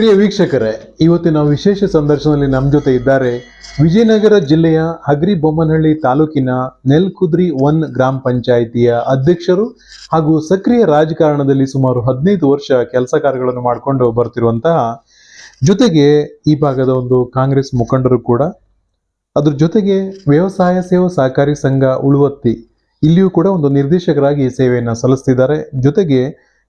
ಪ್ರಿಯ ವೀಕ್ಷಕರೇ, ಇವತ್ತಿನ ವಿಶೇಷ ಸಂದರ್ಶನದಲ್ಲಿ ನಮ್ಮ ಜೊತೆ ಇದ್ದಾರೆ ವಿಜಯನಗರ ಜಿಲ್ಲೆಯ ಹಗ್ರಿ ಬೊಮ್ಮನಹಳ್ಳಿ ತಾಲೂಕಿನ ನೆಲ್ಕುದ್ರಿ ಒನ್ ಗ್ರಾಮ ಪಂಚಾಯಿತಿಯ ಅಧ್ಯಕ್ಷರು ಹಾಗೂ ಸಕ್ರಿಯ ರಾಜಕಾರಣದಲ್ಲಿ ಸುಮಾರು ಹದಿನೈದು ವರ್ಷ ಕೆಲಸ ಕಾರ್ಯಗಳನ್ನು ಮಾಡಿಕೊಂಡು ಬರ್ತಿರುವಂತಹ ಜೊತೆಗೆ ಈ ಭಾಗದ ಒಂದು ಕಾಂಗ್ರೆಸ್ ಮುಖಂಡರು ಕೂಡ. ಅದ್ರ ಜೊತೆಗೆ ವ್ಯವಸಾಯ ಸೇವಾ ಸಹಕಾರಿ ಸಂಘ ಉಳುವತ್ತಿ, ಇಲ್ಲಿಯೂ ಕೂಡ ಒಂದು ನಿರ್ದೇಶಕರಾಗಿ ಸೇವೆಯನ್ನು ಸಲ್ಲಿಸ್ತಿದ್ದಾರೆ. ಜೊತೆಗೆ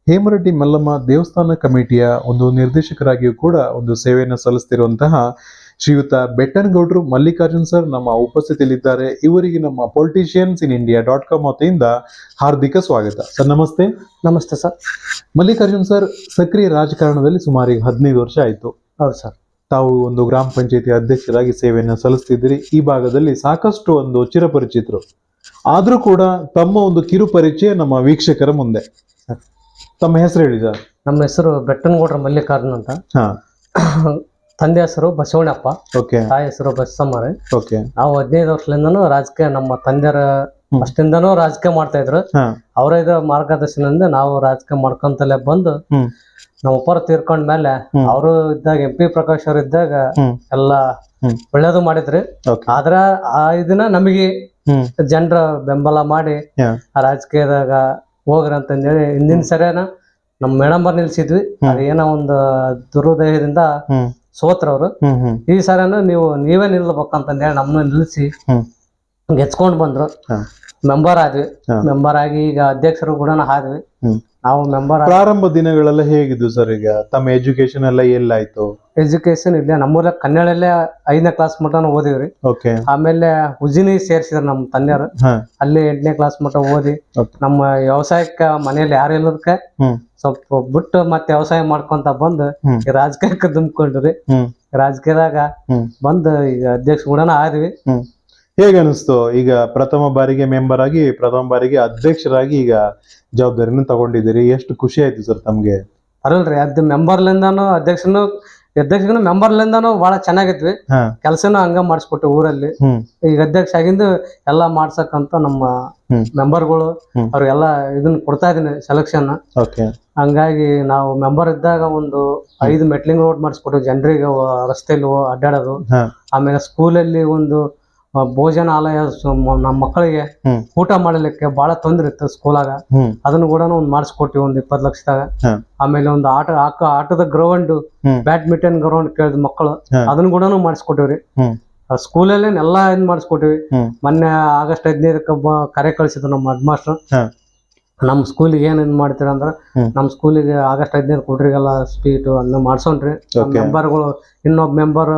ಹೇಮರೆಡ್ಡಿ ಮಲ್ಲಮ್ಮ ದೇವಸ್ಥಾನ ಕಮಿಟಿಯ ಒಂದು ನಿರ್ದೇಶಕರಾಗಿಯೂ ಕೂಡ ಒಂದು ಸೇವೆಯನ್ನು ಸಲ್ಲಿಸ್ತಿರುವಂತಹ ಶ್ರೀಯುತ ಬೆಟ್ಟನಗೌಡರು ಮಲ್ಲಿಕಾರ್ಜುನ್ ಸರ್ ನಮ್ಮ ಉಪಸ್ಥಿತಿಯಲ್ಲಿದ್ದಾರೆ. ಇವರಿಗೆ ನಮ್ಮ politicians in India dot com ವತಿಯಿಂದ ಹಾರ್ದಿಕ ಸ್ವಾಗತ. ಸರ್ ನಮಸ್ತೆ. ನಮಸ್ತೆ ಸರ್. ಮಲ್ಲಿಕಾರ್ಜುನ್ ಸರ್ ಸಕ್ರಿಯ ರಾಜಕಾರಣದಲ್ಲಿ ಸುಮಾರು ಈಗ ಹದಿನೈದು ವರ್ಷ ಆಯಿತು. ಹೌದು ಸರ್. ತಾವು ಒಂದು ಗ್ರಾಮ ಪಂಚಾಯತಿ ಅಧ್ಯಕ್ಷರಾಗಿ ಸೇವೆಯನ್ನು ಸಲ್ಲಿಸ್ತಿದ್ದೀರಿ. ಈ ಭಾಗದಲ್ಲಿ ಸಾಕಷ್ಟು ಒಂದು ಚಿರಪರಿಚಿತರು. ಆದರೂ ಕೂಡ ತಮ್ಮ ಒಂದು ಕಿರು ಪರಿಚಯ ನಮ್ಮ ವೀಕ್ಷಕರ ಮುಂದೆ. ತಮ್ಮ ಹೆಸರು ಹೇಳಿ ಸರ್. ನಮ್ಮ ಹೆಸರು ಬೆಟ್ಟನಗೌಡ್ರ ಮಲ್ಲಿಕಾರ್ಜುನ್ ಅಂತ. ಹಾ. ತಂದೆ ಹೆಸರು ಬಸವಣ್ಣಪ್ಪ. ಓಕೆ. ತಾಯಿ ಹೆಸರು ಬಸಮ್ಮರೆ ಓಕೆ. ನಾವು ಹದಿನೈದು ವರ್ಷದಿಂದನೂ ರಾಜಕೀಯ ನಮ್ಮ ತಂದೆಯರ. ಅಷ್ಟಿಂದನೂ ರಾಜಕೀಯ ಮಾಡ್ತಾ ಇದ್ರು. ಹಾ. ಅವರ ಇದ್ರ ಮಾರ್ಗದರ್ಶನದಿಂದ ನಾವು ರಾಜಕೀಯ ಮಾಡ್ಕೊಂತಲೇ ಬಂದು ಹ್ಮ್. ನಮ್ಮ ಅಪ್ಪರು ತೀರ್ಕೊಂಡ ಮೇಲೆ ಅವರು ಇದ್ದಾಗ ಎಂ ಪಿ ಪ್ರಕಾಶ್ ಅವ್ರು ಇದ್ದಾಗ ಹ್ಮ್. ಎಲ್ಲ ಹ್ಮ್. ಒಳ್ಳೇದು ಮಾಡಿದ್ರಿ. ಓಕೆ. ಆದ್ರ ಆ ಇದನ್ನ ನಮಗೆ ಹ್ಮ್. ಜನರ ಬೆಂಬಲ ಮಾಡಿ ಆ ರಾಜಕೀಯದಾಗ ಹೋಗ್ರಿ ಅಂತಂದೇಳಿ ಹಿಂದಿನ ಸರಿನ ನಮ್ಮ ಮೇಡಮ್ ಬರ್ ನಿಲ್ಸಿದ್ವಿ. ಏನೋ ಒಂದು ದುರುದಯದಿಂದ ಸೋತ್ರ ಸೋತ್ರವ್ರು. ಈ ಸರಿನ ನೀವು ನೀವೇ ನಿಲ್ಬೇಕಂತಂದೇಳಿ ನಮ್ಮನ್ನ ನಿಲ್ಲಿಸಿ ಹ್ಮ್. ಗೆಚ್ಕೊಂಡ್ ಬಂದ್ರು. ಮೆಂಬರ್ ಆದ್ವಿ. ಮೆಂಬರ್ ಆಗಿ ಈಗ ಅಧ್ಯಕ್ಷರು ಕೂಡ ಆದ್ವಿ. ನಾವು ಮೆಂಬರ್ ಪ್ರಾರಂಭ ದಿನಗಳೆಲ್ಲ ಹೇಗಿದ್ದು ಸರ್ ಈಗ? ತಮ್ಮ ಎಜುಕೇಶನ್ ಎಲ್ಲ ಎಲ್ಲಾಯ್ತು? ಎಜುಕೇಶನ್ ಇಲ್ಲೇ ನಮ್ಮೂರ ಕನ್ನಡಲ್ಲೇ ಐದನೇ ಕ್ಲಾಸ್ ಮಟ್ಟ ಓದಿವ್ರಿ ಓಕೆ ಆಮೇಲೆ ಉಜಿನಿ ಸೇರ್ಸಿದ್ರು ನಮ್ಮ ತಂದೆಯವರು. ಅಲ್ಲಿ ಎಂಟನೇ ಕ್ಲಾಸ್ ಮಟ್ಟ ಓದಿ ನಮ್ಮ ವ್ಯವಸಾಯಕ್ಕ ಮನೆಯಲ್ಲಿ ಯಾರು ಇಲ್ಲದಕ್ಕೆ ಸ್ವಲ್ಪ ಬಿಟ್ಟು ಮತ್ತೆ ವ್ಯವಸಾಯ ಮಾಡ್ಕೊಂತ ಬಂದು ರಾಜಕೀಯಕ್ಕೆ ದುಮ್ಕೊಂಡ್ರಿ ರಾಜಕೀಯದಾಗ ಬಂದು ಈಗ ಅಧ್ಯಕ್ಷ ಕೂಡ ಆದ್ವಿ. ಹೇಗೆ ಅನಿಸ್ತು ಈಗ ಪ್ರಥಮ ಬಾರಿಗೆ ಮೆಂಬರ್ ಆಗಿ ಪ್ರಥಮ ಬಾರಿಗೆ ಅಧ್ಯಕ್ಷರಾಗಿ ಈಗ ಜವಾಬ್ದಾರಿನ ತಗೊಂಡಿದ್ದೀರಿ. ಎಷ್ಟು ಖುಷಿ ಆಯ್ತು ಸರ್ ತಮ್ಗೆ? ಅರಲ್ರಿ ಅದ್ ಮೆಂಬರ್ಲಿಂದಾನು ಅಧ್ಯಕ್ಷನು ಅಧ್ಯಕ್ಷನು ಮೆಂಬರ್ಲಿಂದಾನು ಬಹಳ ಚೆನ್ನಾಗಿದ್ವಿ. ಹಾ. ಕೆಲಸನ ಹಂಗ ಮಾಡಿಸ್ಕೊಟ್ಟು ಊರಲ್ಲಿ. ಹ್ಮ್. ಈಗ ಅಧ್ಯಕ್ಷ ಆಗಿಂದು ಎಲ್ಲಾ ಮಾಡ್ಸಕ್ಕಂತ ನಮ್ಮ ಹ್ಮ್. ಮೆಂಬರ್ಗಳು ಹ್ಮ್. ಅವ್ರಿಗೆಲ್ಲ ಇದನ್ನ ಕೊಡ್ತಾ ಇದೀನಿ ಸೆಲೆಕ್ಷನ್ ಓಕೆ. ಹಂಗಾಗಿ ನಾವು ಮೆಂಬರ್ ಇದ್ದಾಗ ಒಂದು ಐದು ಮೆಟ್ಲಿಂಗ್ ರೋಡ್ ಮಾಡಿಸ್ಕೊಟ್ಟು ಜನರಿಗೆ ರಸ್ತೆಯಲ್ಲಿ ಹೋ- ಅಡ್ಡಾಡೋದು. ಹಾ. ಆಮೇಲೆ ಸ್ಕೂಲಲ್ಲಿ ಒಂದು ಭೋಜನಾಲಯ ನಮ್ಮ ಮಕ್ಕಳಿಗೆ ಊಟ ಮಾಡಲಿಕ್ಕೆ ಬಹಳ ತೊಂದರೆ ಇತ್ತು ಸ್ಕೂಲಾಗ. ಅದನ್ನು ಕೂಡ ಒಂದು ಮಾಡಿಸ್ಕೊಟ್ಟಿವಿ ಒಂದ್ ಇಪ್ಪತ್ತು ಲಕ್ಷದಾಗ. ಆಮೇಲೆ ಒಂದು ಆಟ ಆಕ ಆಟದ ಗ್ರೌಂಡ್ ಬ್ಯಾಡ್ಮಿಂಟನ್ ಗ್ರೌಂಡ್ ಕೇಳಿದ ಮಕ್ಕಳು. ಅದನ್ನ ಕೂಡ ಮಾಡಿಸ್ಕೊಟ್ಟಿವ್ರಿ ಸ್ಕೂಲಲ್ಲೇ ಎಲ್ಲ ಇದ್ ಮಾಡಿಸ್ಕೊಟ್ಟಿವಿ. ಮೊನ್ನೆ ಆಗಸ್ಟ್ ಹದಿನೈದಕ್ಕೆ ಕರೆ ಕಳಿಸಿದ್ರು ನಮ್ಮ ಹೆಡ್ ಮಾಸ್ಟರ್ ನಮ್ಮ ಸ್ಕೂಲಿಗೆ ಏನ್ ಇದ್ ಮಾಡ್ತೀರ ಅಂದ್ರ. ನಮ್ಮ ಸ್ಕೂಲಿಗೆ ಆಗಸ್ಟ್ ಹದಿನೈದು ಕೊಡ್ರಿಗೆಲ್ಲ ಸ್ಪೀಟ್ ಅನ್ನ ಮಾಡ್ಸೋಣ್ರಿ. Okay. ಮೆಂಬರ್ಗಳು ಇನ್ನೊಬ್ಬ ಮೆಂಬರ್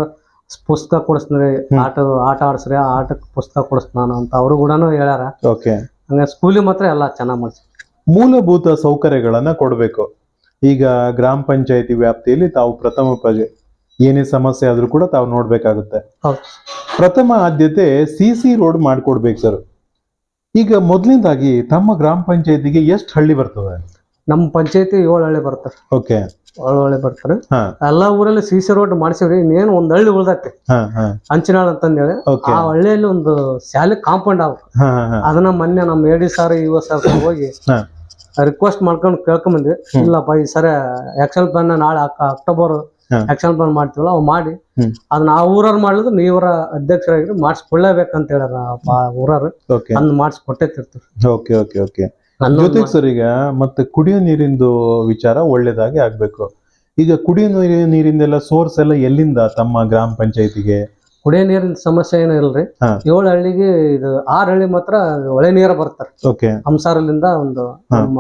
ಪುಸ್ತಕ ಕೊಡಿಸ್ತಾರೆ ಆಟ ಆಟ ಆಡ್ಸ್ರಿ ಆ ಆಟಕ್ಕೆ ಪುಸ್ತಕ ಕೊಡಿಸ್ತಾನ ಅಂತ ಅವರು ಕೂಡ ಹೇಳ್ಯಾರ. ಓಕೆ. ಹಂಗ ಸ್ಕೂಲಿಗೆ ಮಾತ್ರ ಎಲ್ಲ ಚೆನ್ನಾಗಿ ಮಾಡಿಸಿ. ಮೂಲಭೂತ ಸೌಕರ್ಯಗಳನ್ನ ಕೊಡಬೇಕು. ಈಗ ಗ್ರಾಮ ಪಂಚಾಯತಿ ವ್ಯಾಪ್ತಿಯಲ್ಲಿ ತಾವು ಪ್ರಥಮ ಪ್ರಜೆ. ಏನೇ ಸಮಸ್ಯೆ ಆದ್ರೂ ಕೂಡ ತಾವು ನೋಡ್ಬೇಕಾಗುತ್ತೆ. ಪ್ರಥಮ ಆದ್ಯತೆ ಸಿ ಸಿ ರೋಡ್ ಮಾಡ್ಕೊಡ್ಬೇಕು ಸರ್. ಈಗ ಮೊದಲಿಂದಾಗಿ ತಮ್ಮ ಗ್ರಾಮ ಪಂಚಾಯತಿಗೆ ಎಷ್ಟು ಹಳ್ಳಿ ಬರ್ತದೆ? ನಮ್ಮ ಪಂಚಾಯತಿ ಏಳು ಹಳ್ಳಿ ಬರ್ತಾರೆ. ಓಕೆ. ಏಳು ಹಳ್ಳಿ ಬರ್ತಾರೆ. ಎಲ್ಲಾ ಊರಲ್ಲಿ ಸಿ ಸಿ ರೋಡ್ ಮಾಡಿಸಿವ್ರಿ ಇನ್ನೇನು ಒಂದ್ ಹಳ್ಳಿ ಹಾ ಅಂಚಿನಾಳ್ ಅಂತಂದೇಳಿ. ಆ ಹಳ್ಳಿಯಲ್ಲಿ ಒಂದು ಶಾಲೆ ಕಾಂಪೌಂಡ್ ಹಾ ಅದನ್ನ ಮೊನ್ನೆ ನಮ್ಮ ಎಡಿ ಸಾರ್ ಯುವ ಸರ್ ಹೋಗಿ ರಿಕ್ವೆಸ್ಟ್ ಮಾಡ್ಕೊಂಡು ಕೇಳ್ಕೊಂಬಂದ್ವಿ. ಇಲ್ಲಪ್ಪ ಈ ಸರ್ ಆಕ್ಷನ್ ಪ್ಲಾನ್ ನಾಳೆ ಅಕ್- ಅಕ್ಟೋಬರ್. ಆಕ್ಷನ್ ಪ್ಲಾನ್ ಮಾಡ್ತೀವಲ್ಲ ಅವ್ ಮಾಡಿ. ಅದನ್ನ ಆ ಊರವ್ರು ಮಾಡಿದ್ರು ನೀವರ ಅಧ್ಯಕ್ಷರಾಗಿ ಮಾಡಿಸ್ಕೊಳ್ಳೇಬೇಕಂತ ಹೇಳಾರ ಊರವ್ರು. ಅಂದ್ ಮಾಡಿಸ್ಕೊಟ್ಟೆ ತಿರ್ತಾರೆ. Okay okay okay. ಜೊತೆಗೆ ಸರ್ ಈಗ ಮತ್ತೆ ಕುಡಿಯೋ ನೀರಿಂದು ವಿಚಾರ ಒಳ್ಳೇದಾಗಿ ಆಗ್ಬೇಕು. ಈಗ ಕುಡಿಯೋ ನೀರಿ ನೀರಿಂದೆಲ್ಲ ಸೋರ್ಸ್ ಎಲ್ಲ ಎಲ್ಲಿಂದ ತಮ್ಮ ಗ್ರಾಮ ಪಂಚಾಯತಿಗೆ? ಕುಡಿಯೋ ನೀರಿನ ಸಮಸ್ಯೆ ಏನು ಇಲ್ರಿ. ಹಾ. ಏಳು ಹಳ್ಳಿಗೆ ಇದು ಆರು ಹಳ್ಳಿ ಮಾತ್ರ ಒಳೆ ನೀರ ಬರ್ತಾರೆ. ಓಕೆ ಹಂಸಾರಲ್ಲಿಂದ ಒಂದು ನಮ್ಮ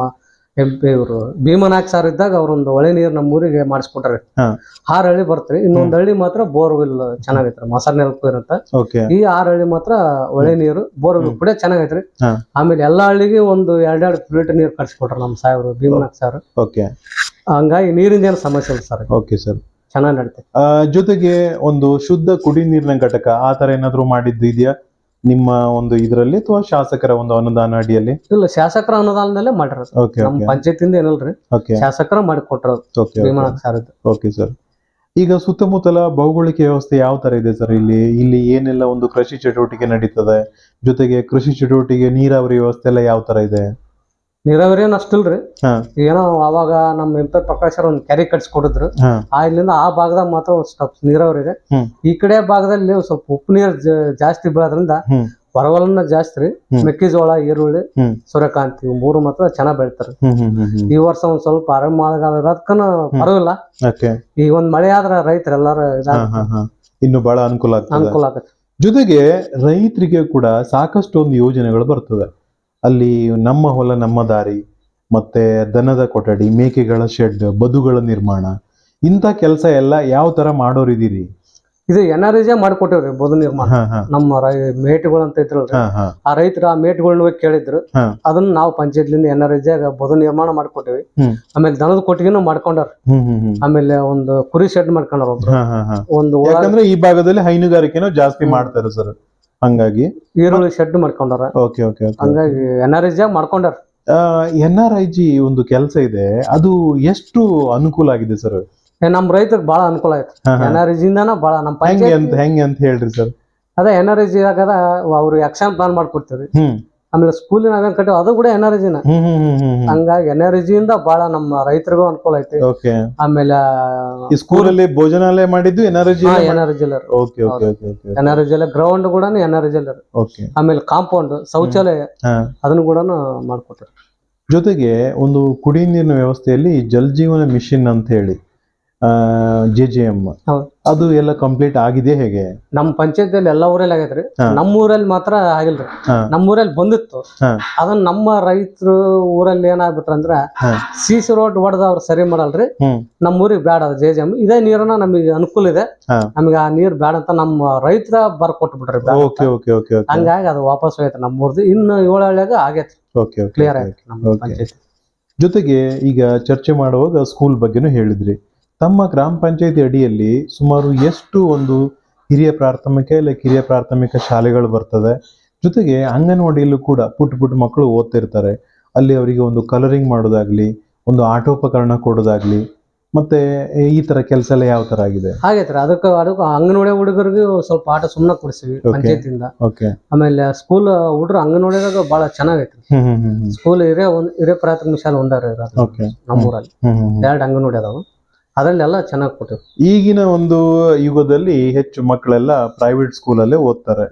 ಎಂ ಪಿ ಇವರು. ಭೀಮನಾಯಕ್ ಸರ್ ಇದ್ದಾಗ ಅವ್ರೊಂದು ಹೊಳೆ ನೀರು ನಮ್ಮ ಊರಿಗೆ ಮಾಡಿಸ್ಕೊಟ್ರಿ ಆರ್ ಹಳ್ಳಿ ಬರ್ತ್ರಿ. ಇನ್ನೊಂದ್ ಹಳ್ಳಿ ಮಾತ್ರ ಬೋರ್ವೆಲ್ ಚೆನ್ನಾಗೈತ್ರಿ. ಮೊಸರ್ ನೆಲಕ್ಕೂ ಇರುತ್ತೆ. ಈ ಆರು ಹಳ್ಳಿ ಮಾತ್ರ ಹೊಳೆ ನೀರು ಬೋರ್ವೆಲ್ ಕೂಡ ಚೆನ್ನಾಗೈತ್ರಿ. ಆಮೇಲೆ ಎಲ್ಲಾ ಹಳ್ಳಿಗೆ ಒಂದು ಎರಡೆರಡು ಪ್ಲೇಟ್ ನೀರು ಕಟ್ಸ್ಕೊಟ್ರ ನಮ್ಮ ಸಾಹೇಬ್ರು ಭೀಮನಾಥ್ ಸರ್ ಓಕೆ. ಹಂಗಾಗಿ ನೀರಿಂದ ಏನು ಸಮಸ್ಯೆ ಇಲ್ಲ ಸರ್ ಓಕೆ ಸರ್ ಚೆನ್ನಾಗಿ ನಡೀತೈತೆ. ಆ, ಜೊತೆಗೆ ಒಂದು ಶುದ್ಧ ಕುಡಿ ನೀರಿನ ಘಟಕ ಆ ತರ ಏನಾದ್ರು ಮಾಡಿದ್ದು ಇದೆಯಾ ನಿಮ್ಮ ಒಂದು ಇದರಲ್ಲಿ ಅಥವಾ ಶಾಸಕರ ಒಂದು ಅನುದಾನ ಅಡಿಯಲ್ಲಿ? ಇಲ್ಲ ಶಾಸಕರ ಅನುದಾನದಲ್ಲೇ ಮಾಡಿರೋದು. ಓಕೆ ನಮ್ಮ ಪಂಚಾಯತಿಂದ ಏನಲ್ರಿ? ಓಕೆ ಶಾಸಕರ ಮಾಡಿ ಕೊಟ್ಟಿರೋದು okay Bhimnath sir okay sir ಈಗ ಸುತ್ತಮುತ್ತಲ ಭೌಗೋಳಿಕ ವ್ಯವಸ್ಥೆ ಯಾವ ತರ ಇದೆ ಸರ್ ಇಲ್ಲಿ? ಇಲ್ಲಿ ಏನೆಲ್ಲ ಒಂದು ಕೃಷಿ ಚಟುವಟಿಕೆ ನಡೀತದೆ? ಜೊತೆಗೆ ಕೃಷಿ ಚಟುವಟಿಕೆ ನೀರಾವರಿ ವ್ಯವಸ್ಥೆ ಎಲ್ಲ ಯಾವ ತರ ಇದೆ? ನೀರಾವರಿ ಏನ್ ಅಷ್ಟಿಲ್ರಿ ಏನೋ ಅವಾಗ ನಮ್ಮ ಎಂ ಪಿ ಪ್ರಕಾಶ್ ಅವ್ರ ಒಂದು ಕೆರೆ ಕಟ್ಸಿಕೊಡಿದ್ರು. ಆ ಇಲ್ಲಿಂದ ಆ ಭಾಗದಾಗ ಮಾತ್ರ ಒಂದ್ ಸ್ವಲ್ಪ ನೀರಾವರಿ ಇದೆ. ಈ ಕಡೆ ಭಾಗದಲ್ಲಿ ಸ್ವಲ್ಪ ಉಪ್ಪು ನೀರ್ ಜಾಸ್ತಿ ಬೀಳೋದ್ರಿಂದ ಪರವಲನ್ನ ಹೊರವಲನ್ನ ಜಾಸ್ತಿ ರೀ. ಮೆಕ್ಕೆಜೋಳ ಈರುಳ್ಳಿ ಸೂರ್ಯಕಾಂತಿ ಇವು ಮೂರು ಮಾತ್ರ ಚೆನ್ನಾಗ್ ಬೆಳಿತಾರೆ. ಈ ವರ್ಷ ಒಂದ್ ಸ್ವಲ್ಪ ಆರಾಮ ಮಳೆಗಾಲ ಪರವಾಗಿಲ್ಲ. ಓಕೆ. ಈ ಒಂದ್ ಮಳೆ ಆದ್ರ ರೈತರು ಎಲ್ಲಾರು ಇನ್ನು ಬಹಳ ಅನುಕೂಲ ಅನುಕೂಲ ಆಗತ್ತೆ. ಜೊತೆಗೆ ರೈತರಿಗೆ ಕೂಡ ಸಾಕಷ್ಟು ಒಂದು ಯೋಜನೆಗಳು ಬರ್ತದೆ. ಅಲ್ಲಿ ನಮ್ಮ ಹೊಲ ನಮ್ಮ ದಾರಿ ಮತ್ತೆ ದನದ ಕೊಠಡಿ ಮೇಕೆಗಳ ಶೆಡ್ ಬದುಗಳ ನಿರ್ಮಾಣ ಇಂಥ ಕೆಲಸ ಎಲ್ಲ ಯಾವ ತರ ಮಾಡೋರಿದ್ದೀರಿ ಇದು ಎನ್ ಆರ್ ಜೆ ಮಾಡ್ಕೊಟ್ಟಿವ್ರಿ ಬದು ನಿರ್ಮಾಣ. ನಮ್ಮ ಮೇಟ್ಗಳು ಅಂತ ಇದ್ರಲ್ರಿ. ಆ ರೈತರು ಆ ಮೇಟ್ಗಳನ್ನ ಹೋಗಿ ಕೇಳಿದ್ರು. ಅದನ್ನ ನಾವು ಪಂಚಾಯತ್ಲಿಂದ ಎನ್ ಆರ್ ಜೆ ಬದು ನಿರ್ಮಾಣ ಮಾಡ್ಕೊಟ್ಟಿವಿ. ಆಮೇಲೆ ದನದ ಕೊಟ್ಟಿಗೆನು ಮಾಡ್ಕೊಂಡಾರ. ಆಮೇಲೆ ಒಂದು ಕುರಿ ಶೆಡ್ ಮಾಡ್ಕೊಂಡಾರ ಒಬ್ರು. ಒಂದು ಯಾಕಂದ್ರೆ ಈ ಭಾಗದಲ್ಲಿ ಹೈನುಗಾರಿಕೆನೂ ಜಾಸ್ತಿ ಮಾಡ್ತಾರೆ ಸರ್. ಹಂಗಾಗಿ. ಈರುಳ್ಳಿ ಶೆಡ್ ಮಾಡ್ಕೊಂಡಾರ ಓಕೆ ಓಕೆ ಹಂಗಾಗಿ ಎನ್ ಆರ್ ಇಜಾಗ ಮಾಡ್ಕೊಂಡಾರ ಎನ್ ಆರ್ ಐ ಜಿ ಒಂದು ಕೆಲಸ ಇದೆ. ಅದು ಎಷ್ಟು ಅನುಕೂಲ ಆಗಿದೆ ಸರ್ ನಮ್ ರೈತರಿಗೆ ಬಹಳ ಅನುಕೂಲ ಆಯ್ತು. ಎನ್ ಆರ್ ಇಜಿಂದಾನ ಬಹಳ ನಮ್ಮ ಹೆಂಗೆ ಅಂತ ಹೆಂಗೆ ಅಂತ ಹೇಳ್ರಿ ಸರ್ ಅದೇ ಎನ್ ಆರ್ ಇಜಿ ಆಗದ ಅವ್ರು ಆಕ್ಷನ್ ಪ್ಲಾನ್ ಮಾಡ್ಕೊಡ್ತಾರೆ ಹ್ಮ್. ಆಮೇಲೆ ಸ್ಕೂಲಿನ ನಾವೇನ್ ಕಟ್ಟಿವಿ. ಅದು ಕೂಡ ಎನ್ ಆರ್ ಇಜಿನ ಹ್ಮ್ ಹ್ಮ್ ಹ್ಮ್ ಹ್ಮ್. ಹ್ಮ್ ಹಂಗಾಗಿ ಎನ್ ಆರ್ ಇಜಿಯಿಂದ ಬಹಳ ನಮ್ಮ ರೈತರಿಗೂ ಅನುಕೂಲ ಐತಿ. ಓಕೆ. ಆಮೇಲೆ ಈ ಸ್ಕೂಲಲ್ಲಿ ಭೋಜನಾಲಯ ಮಾಡಿದ್ದು N R I G N R E G okay okay okay okay. N R E G ground ಕೂಡ N R E G okay. ಆಮೇಲೆ ಕಾಂಪೌಂಡ್ ಶೌಚಾಲಯ. ಅದನ್ನ ಅದನ್ನು ಕೂಡ ಮಾಡ್ಕೊತಾರೆ ಜೊತೆಗೆ ಒಂದು ಕುಡಿ ನೀರಿನ ವ್ಯವಸ್ಥೆಯಲ್ಲಿ ಜಲ್ ಜೀವನ ಮಿಷನ್ ಅಂತ ಹೇಳಿ. ಜೆ ಜೆ ಎಂ ಹೌದು. ಅದು ಎಲ್ಲ ಕಂಪ್ಲೀಟ್ ಆಗಿದೆ ಹೇಗೆ? ನಮ್ಮ ಪಂಚಾಯತಿಯಲ್ಲಿ ಎಲ್ಲ ಊರಲ್ಲಿ ಆಗೈತ್ರಿ ಹಾ. ನಮ್ಮ ಊರಲ್ಲಿ ಮಾತ್ರ ಆಗಿಲ್ರಿ ಹಾ. ನಮ್ಮ ಊರಲ್ಲಿ ಬಂದಿತ್ತು. ಹಾ. ಅದನ್ನ ನಮ್ಮ ರೈತರು ಊರಲ್ಲಿ ಏನಾಗ್ಬಿಟ್ರ ಅಂದ್ರ ಹಾ. ಸಿ ಸಿ ರೋಡ್ ಹೊಡೆದ ಅವ್ರು ಸರಿ ಮಾಡಲ್ರಿ. ಹ್ಮ್. ನಮ್ಮ ಊರಿಗೆ ಬೇಡ ಜೆ ಜೆ ಜೆ ಇದೇ ನೀರನ್ನ ನಮಗೆ ಅನುಕೂಲ ಇದೆ. ಹಾ. ನಮಗೆ ಆ ನೀರ್ ಬೇಡ ಅಂತ ನಮ್ಮ ರೈತರ ಬರ್ಕೊಟ್ಟು ಬಿಟ್ರಿ ಓಕೆ ಓಕೆ ಓಕೆ ಓಕೆ ಹಂಗಾಗಿ ಅದು ವಾಪಸ್ ಹೋಯ್ತು ನಮ್ಮ ಊರ್ದು. ಇನ್ನು ಏಳು ಹಳ್ಳಿಯಾಗ ಆಗೈತ್ರಿ ಓಕೆ ಓಕೆ ಕ್ಲಿಯರ್ ಆಯ್ತು ನಮ್ಮ Okay. ಪಂಚಾಯತಿ. ಜೊತೆಗೆ ಈಗ ಚರ್ಚೆ ಮಾಡುವಾಗ ಸ್ಕೂಲ್ ಬಗ್ಗೆನೂ ಹೇಳಿದ್ರಿ. ತಮ್ಮ ಗ್ರಾಮ ಪಂಚಾಯತಿ ಅಡಿಯಲ್ಲಿ ಸುಮಾರು ಎಷ್ಟು ಒಂದು ಹಿರಿಯ ಪ್ರಾಥಮಿಕ ಇಲ್ಲ ಕಿರಿಯ ಪ್ರಾಥಮಿಕ ಶಾಲೆಗಳು ಬರ್ತದೆ. ಜೊತೆಗೆ ಅಂಗನವಾಡಿಯಲ್ಲೂ ಕೂಡ ಪುಟ್ಟ ಪುಟ್ಟ ಮಕ್ಕಳು ಓದ್ತಿರ್ತಾರೆ. ಅಲ್ಲಿ ಅವರಿಗೆ ಒಂದು ಕಲರಿಂಗ್ ಮಾಡೋದಾಗ್ಲಿ ಒಂದು ಆಟೋಪಕರಣ ಕೊಡೋದಾಗ್ಲಿ ಮತ್ತೆ ಈ ತರ ಕೆಲಸ ಎಲ್ಲ ಯಾವ ತರ ಆಗಿದೆ? ಆಗೈತ್ರಿ ಅದಕ್ಕೆ ಅದಕ್ಕೆ ಅಂಗನವಾಡಿ ಹುಡುಗರಿಗೂ ಸ್ವಲ್ಪ ಆಟ ಸುಮ್ಮನೆ ಕೊಡಿಸಿವಿ. ಪಂಚಾಯತಿಯಿಂದ. ಓಕೆ ಆಮೇಲೆ ಸ್ಕೂಲ್ ಹುಡುಗರು ಅಂಗನವಾಡಿದಾಗ ಬಹಳ ಚೆನ್ನಾಗೈತಿ. ಸ್ಕೂಲ್ ಇರೇ ಒಂದ್ ಹಿರಿಯ ಪ್ರಾಥಮಿಕ ಶಾಲೆ ಒಂದಾರ ನಮ್ಮೂರಲ್ಲಿ. ಎರಡು ಅಂಗನವಾಡಿ ಅದಾವು. ಅದರಲ್ಲೆಲ್ಲ ಚೆನ್ನಾಗಿ ಕೊಟ್ಟಿವಿ ಈಗಿನ ಒಂದು ಯುಗದಲ್ಲಿ ಹೆಚ್ಚು ಮಕ್ಕಳೆಲ್ಲ ಪ್ರೈವೇಟ್ ಸ್ಕೂಲಲ್ಲೇ ಓದ್ತಾರೆ.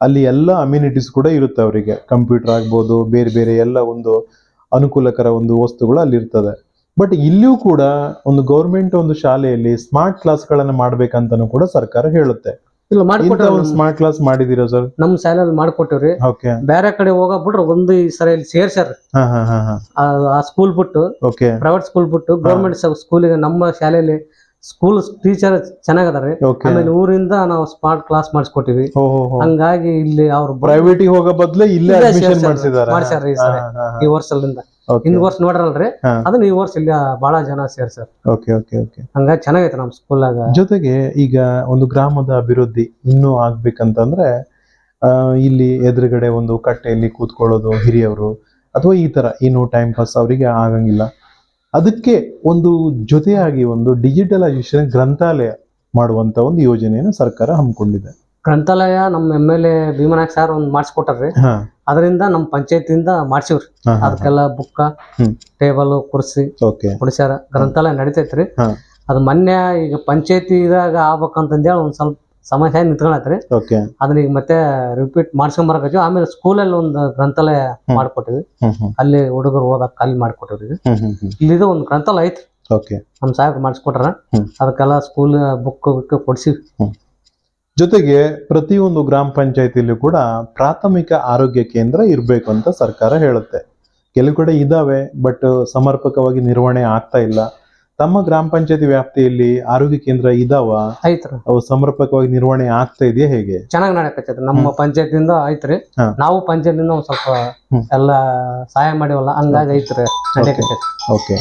ಅಲ್ಲಿ ಎಲ್ಲ ಅಮ್ಯುನಿಟೀಸ್ ಕೂಡ ಇರುತ್ತೆ ಅವರಿಗೆ. ಕಂಪ್ಯೂಟರ್ ಆಗ್ಬೋದು, ಬೇರೆ ಬೇರೆ ಎಲ್ಲ ಒಂದು ಅನುಕೂಲಕರ ಒಂದು ವಸ್ತುಗಳು ಅಲ್ಲಿ ಇರ್ತದೆ. ಬಟ್ ಇಲ್ಲಿಯೂ ಕೂಡ ಒಂದು ಗೌರ್ಮೆಂಟ್ ಒಂದು ಶಾಲೆಯಲ್ಲಿ ಸ್ಮಾರ್ಟ್ ಕ್ಲಾಸ್ಗಳನ್ನು ಮಾಡ್ಬೇಕಂತನೂ ಕೂಡ ಸರ್ಕಾರ ಹೇಳುತ್ತೆ. ಇಲ್ಲ ಇಂಥ ಮಾಡ್ಕೊಟ್ಟಿವಿ ಒಂದು ಸ್ಮಾರ್ಟ್ ಕ್ಲಾಸ್ ಮಾಡಿದೀರಾ ಸರ್ ನಮ್ಮ ಶಾಲೆಯಲ್ಲಿ ಮಾಡ್ಕೊಟ್ಟಿವ್ರಿ ಓಕೆ ಬೇರೆ ಕಡೆ ಹೋಗಬಿಟ್ರೆ ಒಂದು ಈ ಸರ ಇಲ್ಲಿ ಸೇರ್ಸ್ಯಾರ. ಆ ಸ್ಕೂಲ್ ಬಿಟ್ಟು ಓಕೆ ಪ್ರೈವೇಟ್ ಸ್ಕೂಲ್ ಬಿಟ್ಟು ಗೌರ್ಮೆಂಟ್ ಸ್ಕೂಲಿಗೆ ನಮ್ಮ ಶಾಲೆಯಲ್ಲಿ ಸ್ಕೂಲ್ ಟೀಚರ್ ಚೆನ್ನಾಗದಾರೆ ಆಮೇಲೆ ಊರಿಂದ ನಾವು ಸ್ಮಾರ್ಟ್ ಕ್ಲಾಸ್ ಮಾಡಿಸ್ಕೊಟ್ಟಿವಿ. ಹಂಗಾಗಿ ಇಲ್ಲಿ ಅವ್ರು ಬಂದು ಪ್ರೈವೇಟ್ ಹೋಗೋ ಬದ್ಲು ಇಲ್ಲೇ ಅಡ್ಮಿಷನ್ ಮಾಡ್ಸ್ಯಾರ ಸರಿ. ಈ ವರ್ಷದಿಂದ. ಹಿಂದ್ ವರ್ಷ ನೋಡ್ರಲ್ರಿ? ಅದನ್ನ ಈ ವರ್ಷ ಇಲ್ಲಿ ಬಹಳ ಜನ ಸೇರ್ಸಾರ ಓಕೆ ಓಕೆ ಓಕೆ ಹಂಗ ಚೆನ್ನಾಗೈತೆ ನಮ್ಮ ಸ್ಕೂಲಾಗ ಜೊತೆಗೆ ಈಗ ಒಂದು ಗ್ರಾಮದ ಅಭಿವೃದ್ಧಿ ಇನ್ನೂ ಆಗ್ಬೇಕಂತಂದ್ರೆ ಆ, ಇಲ್ಲಿ ಎದುರುಗಡೆ ಒಂದು ಕಟ್ಟೆಯಲ್ಲಿ ಕೂತ್ಕೊಳ್ಳೋದು ಹಿರಿಯವರು ಅಥವಾ ಈ ತರ ಏನು ಟೈಮ್ ಪಾಸ್ ಅವರಿಗೆ ಆಗಂಗಿಲ್ಲ. ಅದಕ್ಕೆ ಒಂದು ಜೊತೆಯಾಗಿ ಒಂದು ಡಿಜಿಟಲೈಸೇಷನ್ ಗ್ರಂಥಾಲಯ ಮಾಡುವಂತ ಒಂದು ಯೋಜನೆಯನ್ನು ಸರ್ಕಾರ ಹಮ್ಮಿಕೊಂಡಿದೆ. ಗ್ರಂಥಾಲಯ ನಮ್ಮ M L A Bhimanayak sir ಒಂದು ಮಾಡಿಸ್ಕೊಟ್ಟಾರ್ರಿ ಹಾ. ಅದರಿಂದ ನಮ್ಮ ಪಂಚಾಯತಿಯಿಂದ ಮಾಡ್ಸಿವ್ರಿ. ಅದಕ್ಕೆಲ್ಲ ಬುಕ್ಕ ಟೇಬಲ್ ಕುರ್ಸಿ ಕುಡಿಸ್ಯಾರ ಗ್ರಂಥಾಲಯ ನಡಿತೈತ್ರಿ. ಅದ್ ಮೊನ್ನೆ ಈಗ ಪಂಚಾಯತಿ ಇದಾಗ ಆಗ್ಬೇಕಂತಂದೇಳಿ ಒಂದ್ ಸ್ವಲ್ಪ ಸಮಸ್ಯೆ ನಿಂತ್ಕೊಳತ್ರಿ ಅದನ್ನ ಈಗ ಮತ್ತೆ ರಿಪೀಟ್ ಮಾಡ್ಸ್ಕೊಂಡ್ ಬರಕತ್ತೀವಿ. ಆಮೇಲೆ ಸ್ಕೂಲಲ್ಲಿ ಒಂದು ಗ್ರಂಥಾಲಯ. ಮಾಡ್ಕೊಟ್ಟಿವಿ. ಅಲ್ಲಿ ಹುಡುಗರು ಓದಕ್ ಅಲ್ಲಿ ಮಾಡ್ಕೊಟ್ಟಿವಿ ಇಲ್ಲಿದು ಒಂದು ಗ್ರಂಥಾಲಯ ಐತ್ರಿ. ನಮ್ ನಮ್ಮ ಸಾಹೇಬ್ರು ಮಾಡಿಸ್ಕೊಟ್ರ. ಅದಕ್ಕೆಲ್ಲ ಸ್ಕೂಲ್ ಬುಕ್ ಬುಕ್ ಕೊಡ್ಸಿ ಜೊತೆಗೆ ಪ್ರತಿಯೊಂದು ಗ್ರಾಮ ಪಂಚಾಯತಿಲೂ ಕೂಡ ಪ್ರಾಥಮಿಕ ಆರೋಗ್ಯ ಕೇಂದ್ರ ಇರಬೇಕು ಅಂತ ಸರ್ಕಾರ ಹೇಳುತ್ತೆ. ಕೆಲವು ಕಡೆ ಇದಾವೆ ಬಟ್ ಸಮರ್ಪಕವಾಗಿ ನಿರ್ವಹಣೆ ಆಗ್ತಾ ಇಲ್ಲ. ತಮ್ಮ ಗ್ರಾಮ ಪಂಚಾಯತಿ ವ್ಯಾಪ್ತಿಯಲ್ಲಿ ಆರೋಗ್ಯ ಕೇಂದ್ರ ಇದಾವ? ಐತ್ರಿ ಅವು ಸಮರ್ಪಕವಾಗಿ ನಿರ್ವಹಣೆ ಆಗ್ತಾ ಇದೆಯಾ ಹೇಗೆ? ಚೆನ್ನಾಗಿ ನಡಕತ್ತೈತಿ ನಮ್ಮ ಪಂಚಾಯತಿಯಿಂದ ಐತ್ರಿ ಹಾ. ನಾವು ಪಂಚಾಯತಿಂದ ಒಂದ್ ಸ್ವಲ್ಪ. ಎಲ್ಲ ಸಹಾಯ ಮಾಡಿವಲ್ಲ ಹಂಗಾಗಿ ಐತ್ರಿ ನಡಕತ್ತೈತಿ ಓಕೆ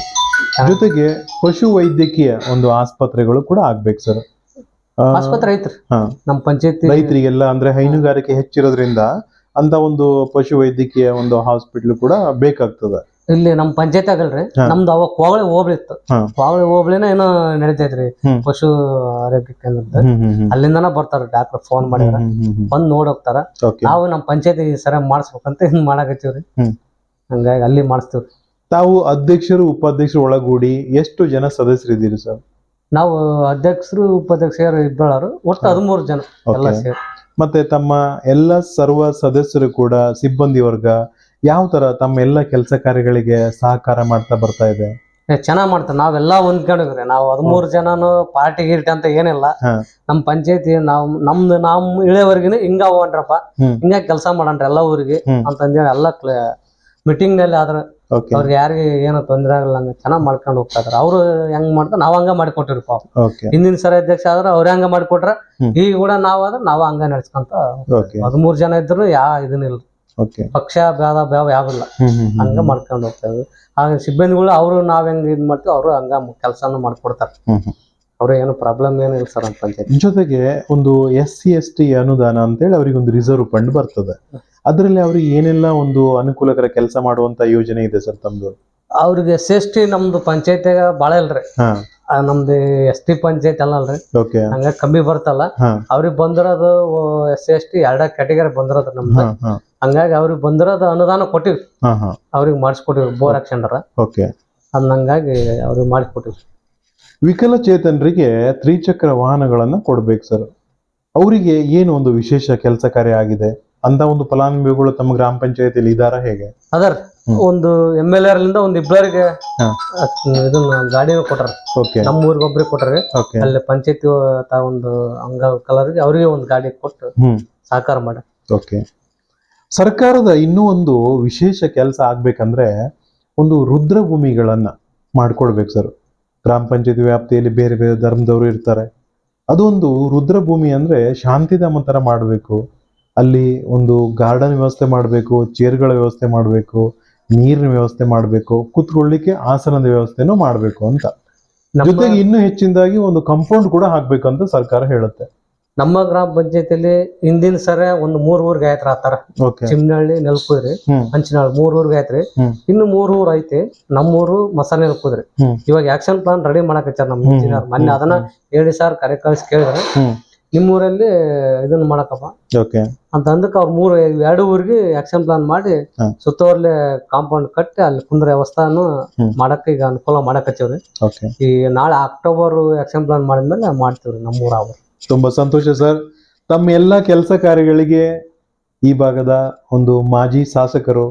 ಜೊತೆಗೆ ಪಶು ವೈದ್ಯಕೀಯ ಒಂದು ಆಸ್ಪತ್ರೆಗಳು ಕೂಡ ಆಗ್ಬೇಕು ಸರ್ ಆಸ್ಪತ್ರೆ ಐತ್ರಿ ನಮ್ಮ ಪಂಚಾಯತಿ ರೈತರಿಗೆಲ್ಲ ಅಂದ್ರೆ ಹೈನುಗಾರಿಕೆ ಹೆಚ್ಚಿರೋದ್ರಿಂದ ಅಂತ ಒಂದು ಪಶು ವೈದ್ಯಕೀಯ ಒಂದು ಹಾಸ್ಪಿಟಲ್ ಕೂಡ ಬೇಕಾಗ್ತದ. ಇಲ್ಲಿ ನಮ್ಮ ಪಂಚಾಯತ್ ಆಗಲ್ರಿ. ನಮ್ದು ಅವಾಗ ಕೋವಳಿ ಹೋಬಳಿ ಇತ್ತು. ಹಾ. ಕೋವಳಿ ಹೋಬಳಿನ ಏನೋ ನಡೀತೈತ್ರಿ ಪಶು ಆರೋಗ್ಯ ಕೇಂದ್ರದ ಅಲ್ಲಿಂದನ ಬರ್ತಾರ ಡಾಕ್ಟರ್ ಫೋನ್ ಮಾಡಿದ್ರ. ಬಂದ್ ನೋಡ್ ಹೋಗ್ತಾರ. ನಾವು ನಮ್ಮ ಪಂಚಾಯತಿ ಸರ ಮಾಡಿಸ್ಬೇಕಂತ ಹಿಂಗ್ ಮಾಡಾಕತ್ತೀವ್ರಿ. ಹಂಗಾಗಿ ಅಲ್ಲಿ ಮಾಡಿಸ್ತೀವ್ರಿ. ತಾವು ಅಧ್ಯಕ್ಷರು ಉಪಾಧ್ಯಕ್ಷರು ಒಳಗೂಡಿ ಎಷ್ಟು ಜನ ಸದಸ್ಯರಿದ್ದೀರಿ ಸರ್? ನಾವು ಅಧ್ಯಕ್ಷರು ಉಪಾಧ್ಯಕ್ಷರು ಇಬ್ಬರು ಒಟ್ಟು ಹದಿಮೂರು ಜನ ಎಲ್ಲ. ಸೇರಿ. ಮತ್ತೆ ತಮ್ಮ ಎಲ್ಲ ಸರ್ವ ಸದಸ್ಯರು ಕೂಡ ಸಿಬ್ಬಂದಿ ವರ್ಗ ಯಾವ ತರ ತಮ್ಮ ಎಲ್ಲ ಕೆಲಸ ಕಾರ್ಯಗಳಿಗೆ ಸಹಕಾರ ಮಾಡ್ತಾ ಬರ್ತಾ ಇದೆ? ಚೆನ್ನಾಗಿ ಮಾಡ್ತಾರೆ. ನಾವೆಲ್ಲ ಹೊಂದ್ಕೊಂಡಿದ್ರೆ ನಾವು ಹದಿಮೂರು ಜನನು ಪಾರ್ಟಿ ಗೀರ್ಟಿ ಅಂತ ಏನಿಲ್ಲ. ನಮ್ ಪಂಚಾಯತಿ ನಾವ್ ನಮ್ದು ನಮ್ ಇಳೆವರ್ಗಿನ ಹಿಂಗ ಹೋಗ್ರಪ್ಪ ಹಿಂಗ ಕೆಲಸ ಮಾಡಣ್ರಿ ಎಲ್ಲ ಊರಿಗೆ. ಅಂತಂದೇಳಿ ಎಲ್ಲ ಮೀಟಿಂಗ್ನಲ್ಲಿ ಆದ್ರ ಅವ್ರಿಗೆ ಯಾರಿಗೆ ಏನೋ ತೊಂದರೆ ಆಗಲ್ಲ ಚೆನ್ನಾಗಿ ಮಾಡ್ಕೊಂಡು ಹೋಗ್ತಾ ಇದಾರೆ. ಅವ್ರು ಹೆಂಗ್ ಮಾಡ್ತಾರೆ? ನಾವ್ ಹಂಗ ಮಾಡ್ಕೊಟ್ಟಿರ್ಪ ಹಿಂದಿನ ಸರ ಅಧ್ಯಕ್ಷ ಆದ್ರ ಅವ್ರ ಹಂಗ ಮಾಡಿಕೊಟ್ರ. ಈಗ ಕೂಡ ನಾವ್ ಆದ್ರೆ ನಾವ್ ಹಂಗ ನಡ್ಸ್ಕೊಂತ ಹದಿಮೂರ್ ಜನ ಇದ್ರು ಯಾ ಇದನ್ನಿಲ್ಲ ಪಕ್ಷ ಭೇದ ಭಾವ ಯಾವಿಲ್ಲ ಹಂಗ ಮಾಡ್ಕೊಂಡು ಹೋಗ್ತಾ ಇದ್ರು. ಹಾಗೆ ಸಿಬ್ಬಂದಿಗಳು ಅವರು ನಾವ್ ಹೆಂಗ್ ಇದ್ ಮಾಡ್ತೀವಿ ಅವರು ಹಂಗ ಕೆಲಸನ ಮಾಡ್ಕೊಡ್ತಾರೆ. ಅವ್ರ. ಏನು ಪ್ರಾಬ್ಲಮ್ ಏನು ಇಲ್ಲ ಸರ್ ಅಂತ ಜೊತೆಗೆ ಒಂದು ಎಸ್ ಸಿ ಎಸ್ ಟಿ ಅನುದಾನ ಅಂತೇಳಿ ಅವರಿಗೆ ಒಂದು ರಿಸರ್ವ್ ಫಂಡ್ ಬರ್ತದೆ. ಅದರಲ್ಲಿ ಅವ್ರಿಗೆ ಏನೆಲ್ಲ ಒಂದು ಅನುಕೂಲಕರ ಕೆಲಸ ಮಾಡುವಂತ ಯೋಜನೆ ಇದೆ ಸರ್ ತಮ್ದು? ಅವ್ರಿಗೆ ಎಸ್ ಎಸ್ ಟಿ ನಮ್ದು ಪಂಚಾಯತಿಯಾಗ ಬಾಳ ಇಲ್ರಿ ಹಾ. ಆ, ನಮ್ದು ಎಸ್ ಟಿ ಪಂಚಾಯತ್ ಅಲ್ಲ ಅಲ್ರಿ. ಓಕೆ. ಹಂಗ ಕಮ್ಮಿ ಬರ್ತಲ್ಲ. ಹಾ. ಅವ್ರಿಗೆ ಬಂದಿರೋದು ಎಸ್ ಎಸ್ ಟಿ ಎರಡ ಕ್ಯಾಟಗರಿ ಬಂದಿರೋದು ನಮ್ದು. ಹಾ ಹಾ. ಹಂಗಾಗಿ ಅವ್ರಿಗೆ ಬಂದಿರೋದು ಅನುದಾನ ಕೊಟ್ಟಿವಿ. ಹಾ ಹಾ. ಅವ್ರಿಗೆ ಮಾಡಿಸ್ಕೊಟ್ಟಿವಿ ಬೋರ್ ಹಾಕ್ಸ್ಕೊಂಡ್ರ ಓಕೆ. ಅದ್ನ ಹಂಗಾಗಿ ಅವ್ರಿಗೆ ಮಾಡಿಸ್ಕೊಟ್ಟಿವಿ. ವಿಕಲಚೇತನರಿಗೆ ತ್ರಿಚಕ್ರ ವಾಹನಗಳನ್ನ ಕೊಡ್ಬೇಕು ಸರ್. ಅವರಿಗೆ ಏನು ಒಂದು ವಿಶೇಷ ಕೆಲಸ ಕಾರ್ಯ ಆಗಿದೆ? ಅಂತ ಒಂದು ಫಲಾನುಭವಿಗಳು ತಮ್ಮ ಗ್ರಾಮ ಪಂಚಾಯತಿಯಲ್ಲಿ ಇದಾರ ಹೇಗೆ? ಅದರ ಒಂದು ಎಂ ಎಲ್ ಆರ್ಲಿಂದ ಒಂದ್ ಇಬ್ಬರಿಗೆ. ಇದನ್ನ ಗಾಡಿನ ಕೊಟ್ಟಾರ. ಓಕೆ ನಮ್ಮ ಊರಿಗೆ ಒಬ್ರಿಗೆ ಕೊಟ್ಟಾರ. ಓಕೆ ಅಲ್ಲಿ ಪಂಚಾಯತಿ ತಾ ಒಂದು ಅಂಗ ಕಲರ್ಗೆ ಅವರಿಗೆ ಒಂದು ಗಾಡಿ ಕೊಟ್ಟು ಸಹಕಾರ ಮಾಡ. ಓಕೆ ಸರ್ಕಾರದ ಇನ್ನೂ ಒಂದು ವಿಶೇಷ ಕೆಲಸ ಆಗ್ಬೇಕಂದ್ರೆ ಒಂದು ರುದ್ರಭೂಮಿಗಳನ್ನ ಮಾಡ್ಕೊಡ್ಬೇಕು ಸರ್. ಗ್ರಾಮ ಪಂಚಾಯತಿ ವ್ಯಾಪ್ತಿಯಲ್ಲಿ ಬೇರೆ ಬೇರೆ ಧರ್ಮದವರು ಇರ್ತಾರೆ. ಅದೊಂದು ರುದ್ರಭೂಮಿ ಅಂದ್ರೆ ಶಾಂತಿಧಾಮ ತರ ಮಾಡಬೇಕು. ಅಲ್ಲಿ ಒಂದು ಗಾರ್ಡನ್ ವ್ಯವಸ್ಥೆ ಮಾಡಬೇಕು ಚೇರ್ಗಳ ವ್ಯವಸ್ಥೆ ಮಾಡಬೇಕು ನೀರಿನ ವ್ಯವಸ್ಥೆ ಮಾಡಬೇಕು ಕುತ್ಕೊಳ್ಳಿಕ್ಕೆ ಆಸನದ ವ್ಯವಸ್ಥೆನೂ ಮಾಡಬೇಕು ಅಂತ. ಜೊತೆಗೆ ಇನ್ನೂ ಹೆಚ್ಚಿನದಾಗಿ ಒಂದು ಕಾಂಪೌಂಡ್ ಕೂಡ ಹಾಕ್ಬೇಕಂತ ಸರ್ಕಾರ ಹೇಳುತ್ತೆ. ನಮ್ಮ ಗ್ರಾಮ ಪಂಚಾಯತಿಯಲ್ಲಿ ಹಿಂದಿನ ಸರ ಒಂದು ಮೂರ್ ಊರ್ ಗಾಯತ್ರ ಆತರ. ಚಿಮ್ನಹಳ್ಳಿ ನೆಲಕುದ್ರಿ ಹಂಚಿನಹಳ್ಳಿ ಹಂಚಿನಾಳ್ ಮೂರ್ ಊರ್ ಗಾಯತ್ರಿ. ಇನ್ನು ಮೂರ್ ಊರ್ ಐತಿ ನಮ್ಮೂರು ಮಸಾಲೆ ನೆಲಕುದ್ರಿ. ಇವಾಗ ಆಕ್ಷನ್ ಪ್ಲಾನ್ ರೆಡಿ ಮಾಡಕತ್ತಾರ ನಮ್ಮ ಇಂಜಿನಿಯರ್ ಮೊನ್ನೆ ಅದನ್ನ ಹೇಳಿ ಸರ್ ಕರೆ ಕಳ್ಸಿ ಕೇಳಿದ್ರೆ ನಿಮ್ಮೂರಲ್ಲಿ ಇದನ್ನ ಮಾಡಕಪ್ಪ. ಓಕೆ. ಅಂತ ಅಂದಕ್ಕೆ ಅವ್ರ ಮೂರು ಎರಡು ಊರಿಗೆ ಆಕ್ಷನ್ ಪ್ಲಾನ್ ಮಾಡಿ ಸುತ್ತವರ್ಲೆ ಸುತ್ತೋರ್ಲೆ ಕಾಂಪೌಂಡ್ ಕಟ್ಟಿ ಅಲ್ಲಿ ಕುಂದ್ರ ವ್ಯವಸ್ಥಾನು. ಮಾಡಕ್ ಈಗ ಅನುಕೂಲ ಮಾಡಕತ್ತೀವ್ರಿ. ಓಕೆ. ಈ ನಾಳೆ ಅಕ್ಟೋಬರ್ ಆಕ್ಷನ್ ಪ್ಲಾನ್ ಮಾಡಿದ್ಮೇಲೆ ಮಾಡ್ತೀವ್ರಿ ನಮ್ಮೂರ ಅವ್ರು. ತುಂಬಾ ಸಂತೋಷ ಸರ್. ತಮ್ಮ ಎಲ್ಲ ಕೆಲಸ ಕಾರ್ಯಗಳಿಗೆ ಈ ಭಾಗದ ಒಂದು ಮಾಜಿ ಶಾಸಕರು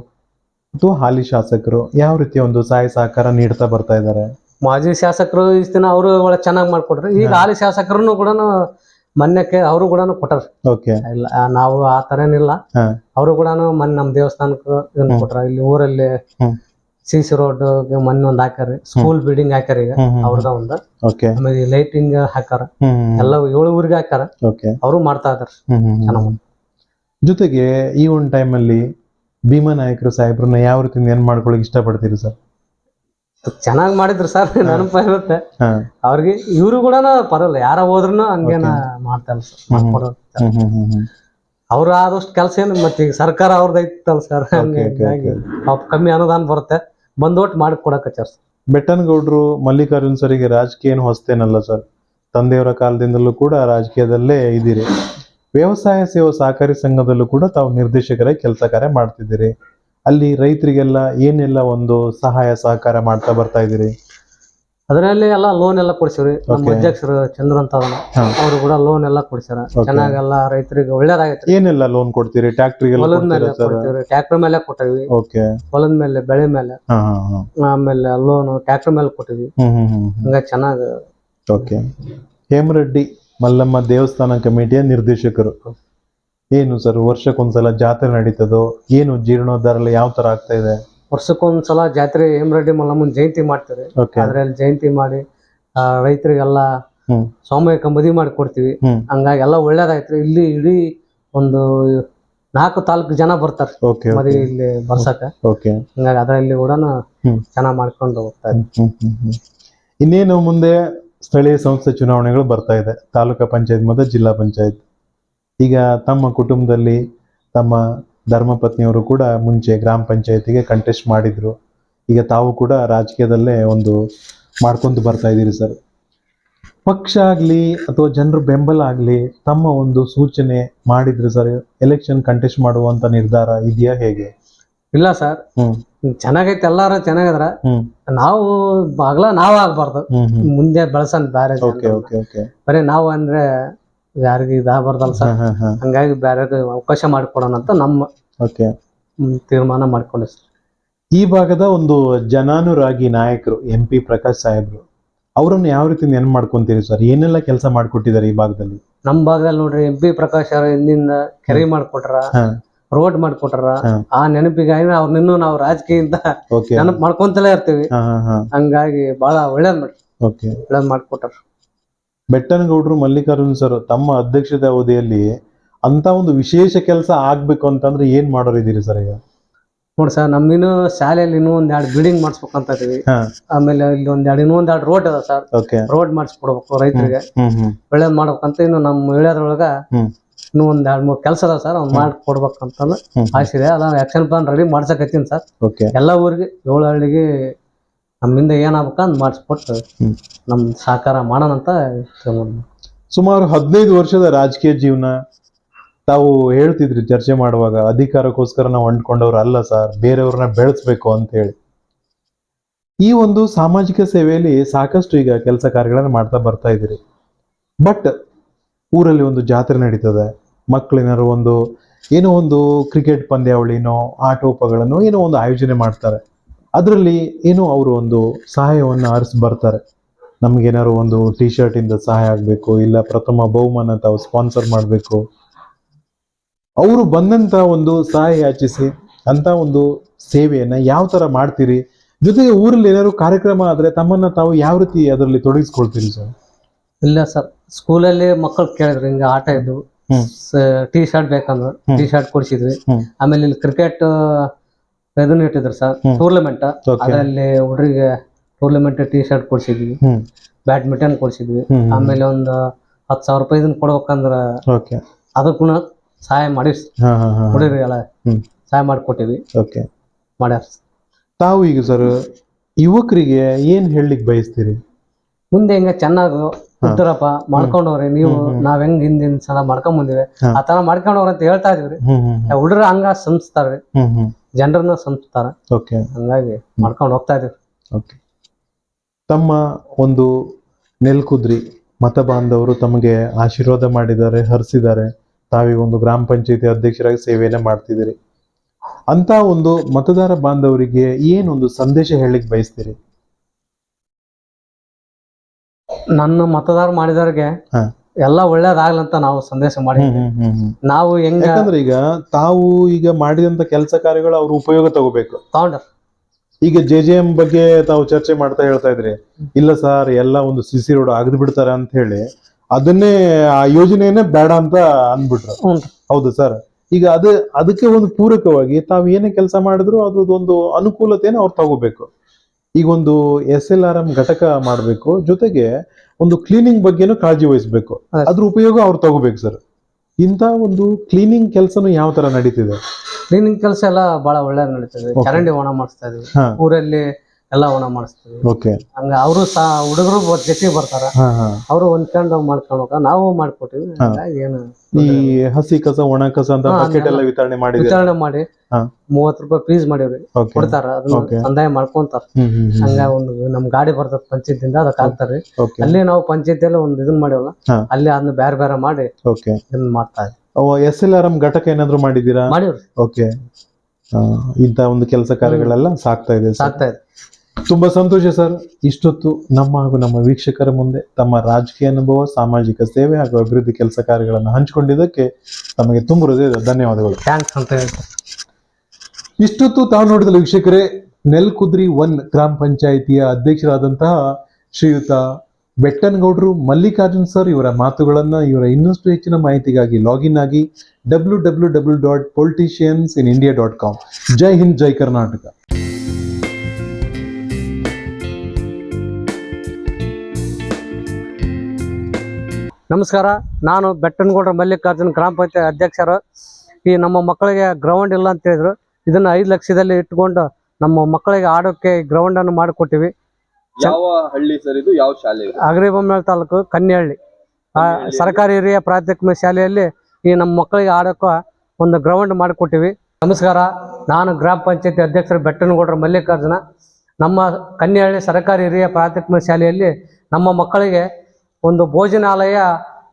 ಅಥವಾ ಹಾಲಿ ಶಾಸಕರು ಯಾವ ರೀತಿಯ ಒಂದು ಸಹಾಯ ಸಹಕಾರ ನೀಡ್ತಾ ಬರ್ತಾ ಇದ್ದಾರೆ? ಮಾಜಿ ಶಾಸಕರು ಇಷ್ಟ ದಿನ ಅವರು ಒಳ್ಳೆ ಚೆನ್ನಾಗಿ ಮಾಡ್ಕೊಡ್ರಿ ಈಗ. ಹಾಲಿ ಶಾಸಕರು ಕೂಡ ಮೊನ್ನೆಕ್ಕೆ ಅವರು ಕೂಡ ಕೊಟ್ಟಾರ. ಓಕೆ. ಇಲ್ಲ ಆ, ನಾವು ಆ ತರ ಏನಿಲ್ಲ ಹಾ. ಅವರು ಕೂಡ ಮೊನ್ನೆ ನಮ್ಮ ದೇವಸ್ಥಾನಕ್ಕೆ ಇದನ್ನ. ಕೊಟ್ರ ಇಲ್ಲಿ ಊರಲ್ಲಿ ಹ್ಮ್. ಸಿ ಸಿ ರೋಡ್ ಮೊನ್ನೆ ಒಂದ್ ಹಾಕ್ಯಾರಿ. ಸ್ಕೂಲ್ ಬಿಲ್ಡಿಂಗ್ ಹಾಕ್ಯಾರ ಈಗ ಅವ್ರದ ಒಂದ್. ಓಕೆ. ಆಮೇಲೆ ಲೈಟಿಂಗ್ ಹಾಕಾರ ಎಲ್ಲ ಏಳು ಊರಿಗೆ ಹಾಕ್ಯಾರ. ಓಕೆ. ಅವರು ಮಾಡ್ತಾ ಇದಾರ. ಚೆನ್ನಾಗ್ ಜೊತೆಗೆ ಈ ಒಂದು ಟೈಮಲ್ಲಿ ಭೀಮಾ ನಾಯಕರು ಸಾಹೇಬ್ರನ್ನ ಯಾವ ರೀತಿ ಏನ್ ಮಾಡ್ಕೊಳಕ್ ಇಷ್ಟಪಡ್ತೀರಿ ಸರ್? ಚೆನ್ನಾಗ್ ಮಾಡಿದ್ರು ಸರ್ ನೆನಪ ಇರುತ್ತೆ. ಅವ್ರಿಗೆ ಇವ್ರು ಕೂಡ ಪರವಾಗಿಲ್ಲ ಯಾರ ಹೋದ್ರು ಹಂಗೇನ ಮಾಡ್ತಾರ ಸರ್ ಅವ್ರ ಆದಷ್ಟು ಕೆಲಸ ಏನು ಮತ್ತೆ ಈಗ ಸರ್ಕಾರ ಅವ್ರದ್ದು ಐತಲ್ಲ ಸರ್. ಪಾಪ ಕಮ್ಮಿ ಅನುದಾನ ಬರುತ್ತೆ. ಬಂದೋಟ್ ಮಾಡಿ ಕೊಡಕತ್ತಾರ ಸರ್. ಬೆಟ್ಟನಗೌಡರು ಮಲ್ಲಿಕಾರ್ಜುನ್ ಸರಿಗೆ ರಾಜಕೀಯ ಏನು ಹೊಸ್ತೇನಲ್ಲ ಸರ್. ತಂದೆಯವರ ಕಾಲದಿಂದಲೂ ಕೂಡ ರಾಜಕೀಯದಲ್ಲೇ ಇದ್ದೀರಿ. ವ್ಯವಸಾಯ ಸೇವಾ ಸಹಕಾರಿ ಸಂಘದಲ್ಲೂ ಕೂಡ ತಾವು ನಿರ್ದೇಶಕರಾಗಿ ಕೆಲಸ ಕಾರ್ಯ ಮಾಡ್ತಿದ್ದೀರಿ. ಅಲ್ಲಿ ರೈತರಿಗೆಲ್ಲ ಏನೆಲ್ಲ ಒಂದು ಸಹಾಯ ಸಹಕಾರ ಮಾಡ್ತಾ ಬರ್ತಾ ಇದ್ದೀರಿ? ಅದರಲ್ಲಿ ಎಲ್ಲ ಲೋನ್ ಎಲ್ಲ ಕೊಡ್ಸಿವ್ರಿ. ನಮ್ಮ. ಅಧ್ಯಕ್ಷರು ಚಂದ್ರ ಅಂತ ಅವರು. ಕೂಡ ಲೋನ್ ಎಲ್ಲ ಕೊಡ್ಸ್ಯಾರ. ಚೆನ್ನಾಗೆಲ್ಲ ರೈತರಿಗೆ ಒಳ್ಳೇದಾಗೈತೆ ಏನೆಲ್ಲ ಲೋನ್ ಕೊಡ್ತೀರಿ? ಟ್ರಾಕ್ಟರ್ ಹೊಲದ ಮೇಲೆ ಟ್ರ್ಯಾಕ್ಟರ್ ಕೊಟ್ಟಿವಿ. ಹೊಲದ ಮೇಲೆ ಬೆಳೆ ಮೇಲೆ. ಆಮೇಲೆ ಲೋನ್ ಟ್ರ್ಯಾಕ್ಟರ್ ಮೇಲೆ ಕೊಟ್ಟಿವಿ. ಹಂಗ ಚೆನ್ನಾಗಿ ಓಕೆ ಹೇಮರೆಡ್ಡಿ ಮಲ್ಲಮ್ಮ ದೇವಸ್ಥಾನ ಕಮಿಟಿಯ ನಿರ್ದೇಶಕರು. ಏನು ಸರ್ ವರ್ಷಕ್ಕೊಂದ್ಸಲ ಜಾತ್ರೆ ನಡೀತದೋ? ಏನು ಜೀರ್ಣೋದ್ಧಾರ ಯಾವ ತರ ಆಗ್ತಾ ಇದೆ? ವರ್ಷಕ್ಕೊಂದ್ಸಲ ಜಾತ್ರೆ ಹೇಮರೆಡ್ಡಿ ಮಲ್ಲಮ್ಮನ್ ಜಯಂತಿ ಮಾಡ್ತಾರೆ. ಅದ್ರಲ್ಲಿ ಜಯಂತಿ ಮಾಡಿ ಆ, ರೈತರಿಗೆಲ್ಲ ಹ್ಮ್. ಕಂಬದಿ ಮದುವೆ ಮಾಡಿ ಕೊಡ್ತೀವಿ ಹ್ಮ್. ಹಂಗಾಗಿ ಎಲ್ಲ ಒಳ್ಳೇದಾಯ್ತು. ಇಲ್ಲಿ ಇಡೀ ಒಂದು ನಾಲ್ಕು ತಾಲೂಕು ಜನ ಬರ್ತಾರೆ. ಓಕೆ ಮದುವೆ ಇಲ್ಲಿ ಬರ್ಸಕ ಓಕೆ ಹಂಗಾಗಿ ಅದರಲ್ಲಿ ಕೂಡ ಹ್ಮ್. ಚೆನ್ನಾಗ್ ಮಾಡ್ಕೊಂಡು ಹೋಗ್ತಾ ಇದ್ವಿ. ಇನ್ನೇನು ಮುಂದೆ ಸ್ಥಳೀಯ ಸಂಸ್ಥೆ ಚುನಾವಣೆಗಳು ಬರ್ತಾ ಇದೆ. ತಾಲೂಕಾ ಪಂಚಾಯತ್ ಮತ್ತು ಜಿಲ್ಲಾ ಪಂಚಾಯತ್. ಈಗ ತಮ್ಮ ಕುಟುಂಬದಲ್ಲಿ ತಮ್ಮ ಧರ್ಮಪತ್ನಿಯವರು ಕೂಡ ಮುಂಚೆ ಗ್ರಾಮ ಪಂಚಾಯತಿಗೆ ಕಂಟೆಸ್ಟ್ ಮಾಡಿದ್ರು. ಈಗ ತಾವು ಕೂಡ ರಾಜಕೀಯದಲ್ಲೇ ಒಂದು ಮಾಡ್ಕೊಂಡು ಬರ್ತಾ ಇದ್ದೀರಿ ಸರ್. ಪಕ್ಷ ಆಗಲಿ ಅಥವಾ ಜನರ ಬೆಂಬಲ ಆಗಲಿ ತಮ್ಮ ಒಂದು ಸೂಚನೆ ಮಾಡಿದ್ರು ಸರ್ ಎಲೆಕ್ಷನ್ ಕಂಟೆಸ್ಟ್ ಮಾಡುವಂತ ನಿರ್ಧಾರ ಇದೆಯಾ ಹೇಗೆ? ಇಲ್ಲ ಸರ್. ಹ್ಮ್. ಚೆನ್ನಾಗೈತೆ ಎಲ್ಲಾರು ಚೆನ್ನಾಗಿದ್ರ. ನಾವು ಬಾಗ್ಲ ನಾವ್ ಆಗ್ಬಾರ್ದು. ಮುಂದೆ ಬೆಳಸನ್ ಬ್ಯಾರೆ ಓಕೆ ಓಕೆ ಓಕೆ ಬರೀ ನಾವು ಅಂದ್ರೆ ಯಾರಿಗ ಇದಾಗಬಾರ್ದಲ್ಲ ಸರ್. ಹಾ ಹಾ ಹಂಗಾಗಿ ಬೇರೆ ಅವಕಾಶ ಮಾಡಿಕೊಡೋಣ ಅಂತ ನಮ್ಮ ಓಕೆ. ಹ್ಮ್, ತೀರ್ಮಾನ ಮಾಡ್ಕೊಂಡೆ ಸರ್. ಈ ಭಾಗದ ಒಂದು ಜನಾನುರಾಗಿ ನಾಯಕರು ಎಂ ಪಿ ಪ್ರಕಾಶ್ ಸಾಹೇಬ್ರು ಅವರನ್ನು ಯಾವ ರೀತಿ ನೆನ್ ಮಾಡ್ಕೊಂತೀರಿ ಸರ್? ಏನೆಲ್ಲ ಕೆಲಸ ಮಾಡ್ಕೊಟ್ಟಿದ್ದಾರೆ ಈ ಭಾಗದಲ್ಲಿ? ನಮ್ ಭಾಗದಲ್ಲಿ ನೋಡ್ರಿ ಎಂ ಪಿ ಪ್ರಕಾಶ್ ಅವ್ರ ಹಿಂದಿಂದ ಕೆರೆ ಮಾಡ್ಕೊಟ್ರ ಹಾ. ರೋಡ್ ಮಾಡ್ಕೊಟ್ರ ಹಾ. ಆ ನೆನಪಿಗಾಗಿ ಅವ್ರನ್ನ ನಾವು ರಾಜಕೀಯದಿಂದ ಓಕೆ. ನೆನಪು ಮಾಡ್ಕೊಂತಲೇ ಇರ್ತೀವಿ. ಹಾ ಹಾ ಹಾ. ಹಂಗಾಗಿ ಬಹಳ ಒಳ್ಳೇದ್ ಮಾಡಿ ಓಕೆ. ಒಳ್ಳೇದ್ ಮಾಡ್ಕೊಟ್ರ. ಬೆಟ್ಟನಗೌಡರು ಮಲ್ಲಿಕಾರ್ಜುನ್ ಸರ್ ತಮ್ಮ ಅಧ್ಯಕ್ಷತೆ ಅವಧಿಯಲ್ಲಿ ಅಂತ ಒಂದು ವಿಶೇಷ ಕೆಲಸ ಆಗ್ಬೇಕು ಅಂತಂದ್ರೆ ಏನ್ ಮಾಡೋರಿದ್ದೀರಿ ಸರ್ ಈಗ? ನೋಡಿ ಸರ್ ನಮ್ಗಿನ್ನು ಶಾಲೆಯಲ್ಲಿ ಇನ್ನೂ ಒಂದ್ ಎರಡು ಬಿಲ್ಡಿಂಗ್ ಮಾಡಿಸ್ಬೇಕಂತ ಇದೀವಿ. ಆಮೇಲೆ ಇಲ್ಲಿ ಒಂದ್ ಎರಡು ಇನ್ನೂ ಒಂದ್ ಎರಡು ರೋಡ್ ಅದ ಸರ್. ಓಕೆ ರೋಡ್ ಮಾಡಿಸ್ಕೊಡ್ಬೇಕು ರೈತರಿಗೆ. ಒಳ್ಳೇದ್ ಮಾಡ್ಬೇಕಂತ ಇನ್ನು ನಮ್ಮ ಇಳಿಯೋದ್ರೊಳಗ ಹ್ಮ್. ಇನ್ನೂ ಒಂದ್ ಎರಡ್ ಮೂರ್ ಕೆಲಸ ಅದ ಸರ್ ಅವ್ನ್ ಮಾಡ್ಕೊಡ್ಬೇಕಂತ ಅಂತ ಆಸೆ ಇದೆ. ಅದ ಆಕ್ಷನ್ ಪ್ಲಾನ್ ರೆಡಿ ಮಾಡ್ಸಕತ್ತೀನಿ ಸರ್. ಓಕೆ ಎಲ್ಲ ಊರಿಗೆ ಏಳು ಹಳ್ಳಿಗೆ ನಮ್ಮಿಂದ ಏನಾಗ್ಬೇಕ ಅಂತ ಮಾಡಿಸ್ಕೊಟ್ಟು. ನಮ್ ಸಹಕಾರ ಮಾಡೋಣಂತ ಸುಮಾರು ಹದಿನೈದು ವರ್ಷದ ರಾಜಕೀಯ ಜೀವನ ತಾವು ಹೇಳ್ತಿದ್ರಿ ಚರ್ಚೆ ಮಾಡುವಾಗ ಅಧಿಕಾರಕ್ಕೋಸ್ಕರ ನಾವು ಅಂಡ್ಕೊಂಡವ್ರು ಅಲ್ಲ ಸರ್ ಬೇರೆಯವ್ರನ್ನ ಬೆಳೆಸ್ಬೇಕು ಅಂತ ಹೇಳಿ. ಈ ಒಂದು ಸಾಮಾಜಿಕ ಸೇವೆಯಲ್ಲಿ ಸಾಕಷ್ಟು ಈಗ ಕೆಲಸ ಕಾರ್ಯಗಳನ್ನ ಮಾಡ್ತಾ ಬರ್ತಾ ಇದ್ದೀರಿ. ಬಟ್ ಊರಲ್ಲಿ ಒಂದು ಜಾತ್ರೆ ನಡೀತದೆ. ಮಕ್ಕಳೇನಾರು ಒಂದು ಏನೋ ಒಂದು ಕ್ರಿಕೆಟ್ ಪಂದ್ಯಾವಳಿನೋ ಆಟೋಪಗಳನ್ನು ಏನೋ ಒಂದು ಆಯೋಜನೆ ಮಾಡ್ತಾರೆ. ಅದರಲ್ಲಿ ಏನೋ ಅವರು ಒಂದು ಸಹಾಯವನ್ನು ಆರಿಸಿ ಬರ್ತಾರೆ. ನಮಗೇನಾರು ಒಂದು ಟಿ ಶರ್ಟ್ ಇಂದ ಸಹಾಯ ಆಗಬೇಕು ಇಲ್ಲ ಪ್ರಥಮ ಬಹುಮಾನ ತಾವು ಸ್ಪಾನ್ಸರ್ ಮಾಡಬೇಕು. ಅವರು ಬಂದಂತ ಒಂದು ಸಹಾಯ ಯಾಚಿಸಿ ಅಂತ ಒಂದು ಸೇವೆಯನ್ನ ಯಾವ ತರ ಮಾಡ್ತೀರಿ? ಜೊತೆಗೆ ಊರಲ್ಲಿ ಏನಾದ್ರು ಕಾರ್ಯಕ್ರಮ ಆದ್ರೆ ತಮ್ಮನ್ನ ತಾವು ಯಾವ ರೀತಿ ಅದರಲ್ಲಿ ತೊಡಗಿಸ್ಕೊಳ್ತೀರಿ ಸರ್? ಇಲ್ಲ ಸರ್ ಸ್ಕೂಲಲ್ಲಿ ಮಕ್ಕಳು ಕೇಳಿದ್ರು ಹಿಂಗೆ ಆಟ ಇದ್ದು. ಟಿ ಶರ್ಟ್ ಬೇಕಂದ್ರು. ಟಿ ಶರ್ಟ್ ಕೊಡಿಸಿದ್ವಿ. ಆಮೇಲೆ ಇಲ್ಲಿ ಕ್ರಿಕೆಟ್ ಇದನ್ನ ಇಟ್ಟಿದ್ರು ಸರ್. ಟೂರ್ನಮೆಂಟ್ ಅದರಲ್ಲಿ ಹುಡುಗರಿಗೆ ಟೂರ್ನಮೆಂಟ್ ಟಿ ಶರ್ಟ್ ಕೊಡ್ಸಿದ್ವಿ. ಬ್ಯಾಡ್ಮಿಂಟನ್ ಕೊಡ್ಸಿದ್ವಿ ಆಮೇಲೆ ಒಂದು ಹತ್ತು ಸಾವಿರ ರೂಪಾಯಿ ಇದನ್ನ ಕೊಡ್ಬೇಕಂದ್ರ ಅದಕ್ಕೂ ಸಹಾಯ ಮಾಡಿ ಹುಡುಗರಿಗೆಲ್ಲ. ಸಹಾಯ ಮಾಡಿಕೊಟ್ಟಿವಿ ಮಾಡ್ಯಾರ ತಾವು ಈಗ ಸರ್ ಯುವಕರಿಗೆ ಏನ್ ಹೇಳಲಿಕ್ಕೆ ಬಯಸ್ತೀರಿ? ಮುಂದೆ ಹೆಂಗ ಚೆನ್ನಾಗಿ ಉತ್ತರಪ್ಪ ಮಾಡ್ಕೊಂಡವ್ರಿ ನೀವು. ನಾವ್ ಹೆಂಗ್ ಹಿಂದಿನ ಸಲ ಮಾಡ್ಕೊಂಡ್ ಬಂದಿವಿ. ಆ ತರ ಮಾಡ್ಕೊಂಡವ್ರ ಅಂತ ಹೇಳ್ತಾ ಇದೀವ್ರಿ ಹುಡುಗರು ಹಂಗ ಸಂಸ್ತಾರ್ರಿ. ಜನರನ್ನ ಸಂತಾರ ಓಕೆ ಹಂಗಾಗಿ ಮಾಡ್ಕೊಂಡು ಹೋಗ್ತಾ ಇದೀವಿ. ಓಕೆ ತಮ್ಮ ಒಂದು ನೆಲ್ಕುದ್ರಿ ಮತ ಬಾಂಧವರು ತಮಗೆ ಆಶೀರ್ವಾದ ಮಾಡಿದ್ದಾರೆ ಹರಿಸಿದ್ದಾರೆ. ತಾವೀಗ ಒಂದು ಗ್ರಾಮ ಪಂಚಾಯತಿ ಅಧ್ಯಕ್ಷರಾಗಿ ಸೇವೆಯನ್ನ ಮಾಡ್ತಿದ್ದೀರಿ. ಅಂತ ಒಂದು ಮತದಾರ ಬಾಂಧವರಿಗೆ ಏನೊಂದು ಸಂದೇಶ ಹೇಳಲಿಕ್ಕೆ ಬಯಸ್ತೀರಿ? ನನ್ನ ಮತದಾರ ಮಾಡಿದವ್ರಿಗೆ ಹಾ. ಎಲ್ಲ ಒಳ್ಳೇದಾಗ್ಲಂತ ನಾವು ಸಂದೇಶ ಮಾಡಿ ನಾವು ಹೆಂಗ ಯಾಕಂದ್ರೆ ಈಗ ತಾವು ಈಗ ಮಾಡಿದಂತ ಕೆಲಸ ಕಾರ್ಯಗಳು ಅವ್ರ ಉಪಯೋಗ ತಗೋಬೇಕು. ತಗೊಂಡ್ರ. ಈಗ ಜೆ ಜೆ ಎಂ ಬಗ್ಗೆ ತಾವು ಚರ್ಚೆ ಮಾಡ್ತಾ ಹೇಳ್ತಾ ಇದ್ರಿ. ಇಲ್ಲ ಸರ್ ಎಲ್ಲ ಒಂದು ಸಿ ಸಿ ರೋಡ್ ಅಗದು ಬಿಡ್ತಾರೆ ಅಂತ ಹೇಳಿ ಅದನ್ನೇ ಆ ಯೋಜನೆಯನ್ನೇ ಬೇಡ ಅಂತ ಅಂದ್ಬಿಟ್ರು. ಹೌದು ಸರ್. ಈಗ ಅದು ಅದಕ್ಕೆ ಒಂದು ಪೂರಕವಾಗಿ ತಾವು ಏನೇ ಕೆಲಸ ಮಾಡಿದ್ರು ಅದ್ರದ್ದೊಂದು ಅನುಕೂಲತೆಯನ್ನು ಅವ್ರು ತಗೋಬೇಕು. ಈಗ ಒಂದು ಎಸ್ ಎಲ್ ಆರ್ ಎಂ ಘಟಕ ಮಾಡಬೇಕು. ಜೊತೆಗೆ ಒಂದು ಕ್ಲೀನಿಂಗ್ ಬಗ್ಗೆನೂ ಕಾಳಜಿ ವಹಿಸಬೇಕು. ಅದ್ರ ಉಪಯೋಗ ಅವ್ರು ತಗೋಬೇಕು ಸರ್. ಇಂತ ಒಂದು ಕ್ಲೀನಿಂಗ್ ಕೆಲಸನೂ ಯಾವ ತರ ನಡೀತಿದೆ? ಕ್ಲೀನಿಂಗ್ ಕೆಲಸ ಎಲ್ಲ ಬಹಳ ಒಳ್ಳೆ ನಡೀತದೆ. ಚರಂಡಿ ಒಣ ಮಾಡಿಸ್ತಾ ಇದೀವಿ. ಊರಲ್ಲಿ ಎಲ್ಲ ಒಣ ಮಾಡಿಸ್ತೀವಿ. ಓಕೆ ಹಂಗ ಅವರು ಸಹ ಹುಡುಗರು ಜೊತೆ ಬರ್ತಾರ. ಅವರು ಹೊಂದ್ಕೊಂಡು ಮಾಡ್ಕೊಂಡು ನಾವು ಮಾಡ್ಕೊಟ್ಟಿವಿ. ಏನು ಈ ಹಸಿ ಕಸ ಒಣ ಕಸ ಅಂತ ಬಕೆಟ್ ಎಲ್ಲ ವಿತರಣೆ ಮಾಡಿ ವಿತರಣೆ ಮಾಡಿ. ಮೂವತ್ ರೂಪಾಯಿ ಫೀಸ್ ಮಾಡಿವ್ರಿ ಕೊಡ್ತಾರ. ಅದನ್ನ ಸಂದಾಯ ಮಾಡ್ಕೊಂತಾರ. ಹಂಗ ಒಂದು ನಮ್ ಗಾಡಿ ಬರ್ತದ ಪಂಚಾಯತಿಂದ ಅದಕ್ಕೆ ಹಾಕ್ತಾರ್ರಿ. ಅಲ್ಲಿ ನಾವು ಪಂಚಾಯತಿಯಲ್ಲಿ ಒಂದು ಇದನ್ನ ಮಾಡಿವಲ್ಲ. ಅಲ್ಲಿ ಅದನ್ನ ಬೇರೆ ಬೇರೆ ಮಾಡಿ ಇದನ್ನ ಮಾಡ್ತಾ ಇದ್ವಿ. ಎಸ್ ಎಲ್ ಆರ್ ಎಂ ಘಟಕ ಏನಾದ್ರು ಮಾಡಿದೀರಾ ಮಾಡಿವ್ರಿ. ಓಕೆ ಇಂತ ಒಂದು ಕೆಲಸ ಕಾರ್ಯಗಳೆಲ್ಲ ಸಾಕ್ತಾ ಇದೆ ಸಾಕ್ತಾ ಇದ್ವಿ ತುಂಬಾ ಸಂತೋಷ ಸರ್. ಇಷ್ಟೊತ್ತು ನಮ್ಮ ಹಾಗೂ ನಮ್ಮ ವೀಕ್ಷಕರ ಮುಂದೆ ತಮ್ಮ ರಾಜಕೀಯ ಅನುಭವ ಸಾಮಾಜಿಕ ಸೇವೆ ಹಾಗೂ ಅಭಿವೃದ್ಧಿ ಕೆಲಸ ಕಾರ್ಯಗಳನ್ನು ಹಂಚಿಕೊಂಡಿದ್ದಕ್ಕೆ ತಮಗೆ ತುಂಬ ಹೃದಯದ ಧನ್ಯವಾದಗಳು. ಥ್ಯಾಂಕ್ಸ್ ಅಂತ ಹೇಳಿ ಇಷ್ಟೊತ್ತು ತಾವು ನೋಡಿದ ವೀಕ್ಷಕರೇ ನೆಲ್ಕುದ್ರಿ ಒನ್ ಗ್ರಾಮ ಪಂಚಾಯಿತಿಯ ಅಧ್ಯಕ್ಷರಾದಂತಹ ಶ್ರೀಯುತ ಬೆಟ್ಟನ್ಗೌಡರು ಮಲ್ಲಿಕಾರ್ಜುನ್ ಸರ್ ಇವರ ಮಾತುಗಳನ್ನ ಇವರ ಇನ್ನಷ್ಟು ಹೆಚ್ಚಿನ ಮಾಹಿತಿಗಾಗಿ ಲಾಗಿನ್ ಆಗಿ W W W dot politicians in India dot com. ಜೈ ಹಿಂದ್ ಜೈ ಕರ್ನಾಟಕ. ನಮಸ್ಕಾರ. ನಾನು ಬೆಟ್ಟನಗೌಡ್ರ ಮಲ್ಲಿಕಾರ್ಜುನ್ ಗ್ರಾಮ ಪಂಚಾಯತ್ ಅಧ್ಯಕ್ಷರು. ಈ ನಮ್ಮ ಮಕ್ಕಳಿಗೆ ಗ್ರೌಂಡ್ ಇಲ್ಲ ಅಂತ ಹೇಳಿದ್ರು. ಇದನ್ನ ಐದು ಲಕ್ಷದಲ್ಲಿ ಇಟ್ಕೊಂಡು ನಮ್ಮ ಮಕ್ಕಳಿಗೆ ಆಡೋಕೆ ಗ್ರೌಂಡ್ ಅನ್ನು ಮಾಡಿಕೊಟ್ಟಿವಿ. ಯಾವ ಹಳ್ಳಿ ಸರ್ ಇದು? ಯಾವ ಶಾಲೆ ಇದು? ಅಗರಿಬೊಮ್ಮೆ ತಾಲೂಕು ಕನ್ಯಹಳ್ಳಿ. ಆ, ಸರ್ಕಾರಿ ಹಿರಿಯ ಪ್ರಾಥಮಿಕ ಶಾಲೆಯಲ್ಲಿ ಈ ನಮ್ಮ ಮಕ್ಕಳಿಗೆ ಆಡೋಕೆ ಒಂದು ಗ್ರೌಂಡ್ ಮಾಡಿಕೊಟ್ಟಿವಿ. ನಮಸ್ಕಾರ. ನಾನು ಗ್ರಾಮ ಪಂಚಾಯತಿ ಅಧ್ಯಕ್ಷರು ಬೆಟ್ಟನಗೌಡರ ಮಲ್ಲಿಕಾರ್ಜುನ. ನಮ್ಮ ಕನ್ಯಹಳ್ಳಿ ಸರ್ಕಾರಿ ಹಿರಿಯ ಪ್ರಾಥಮಿಕ ಶಾಲೆಯಲ್ಲಿ ನಮ್ಮ ಮಕ್ಕಳಿಗೆ ಒಂದು ಭೋಜನಾಲಯ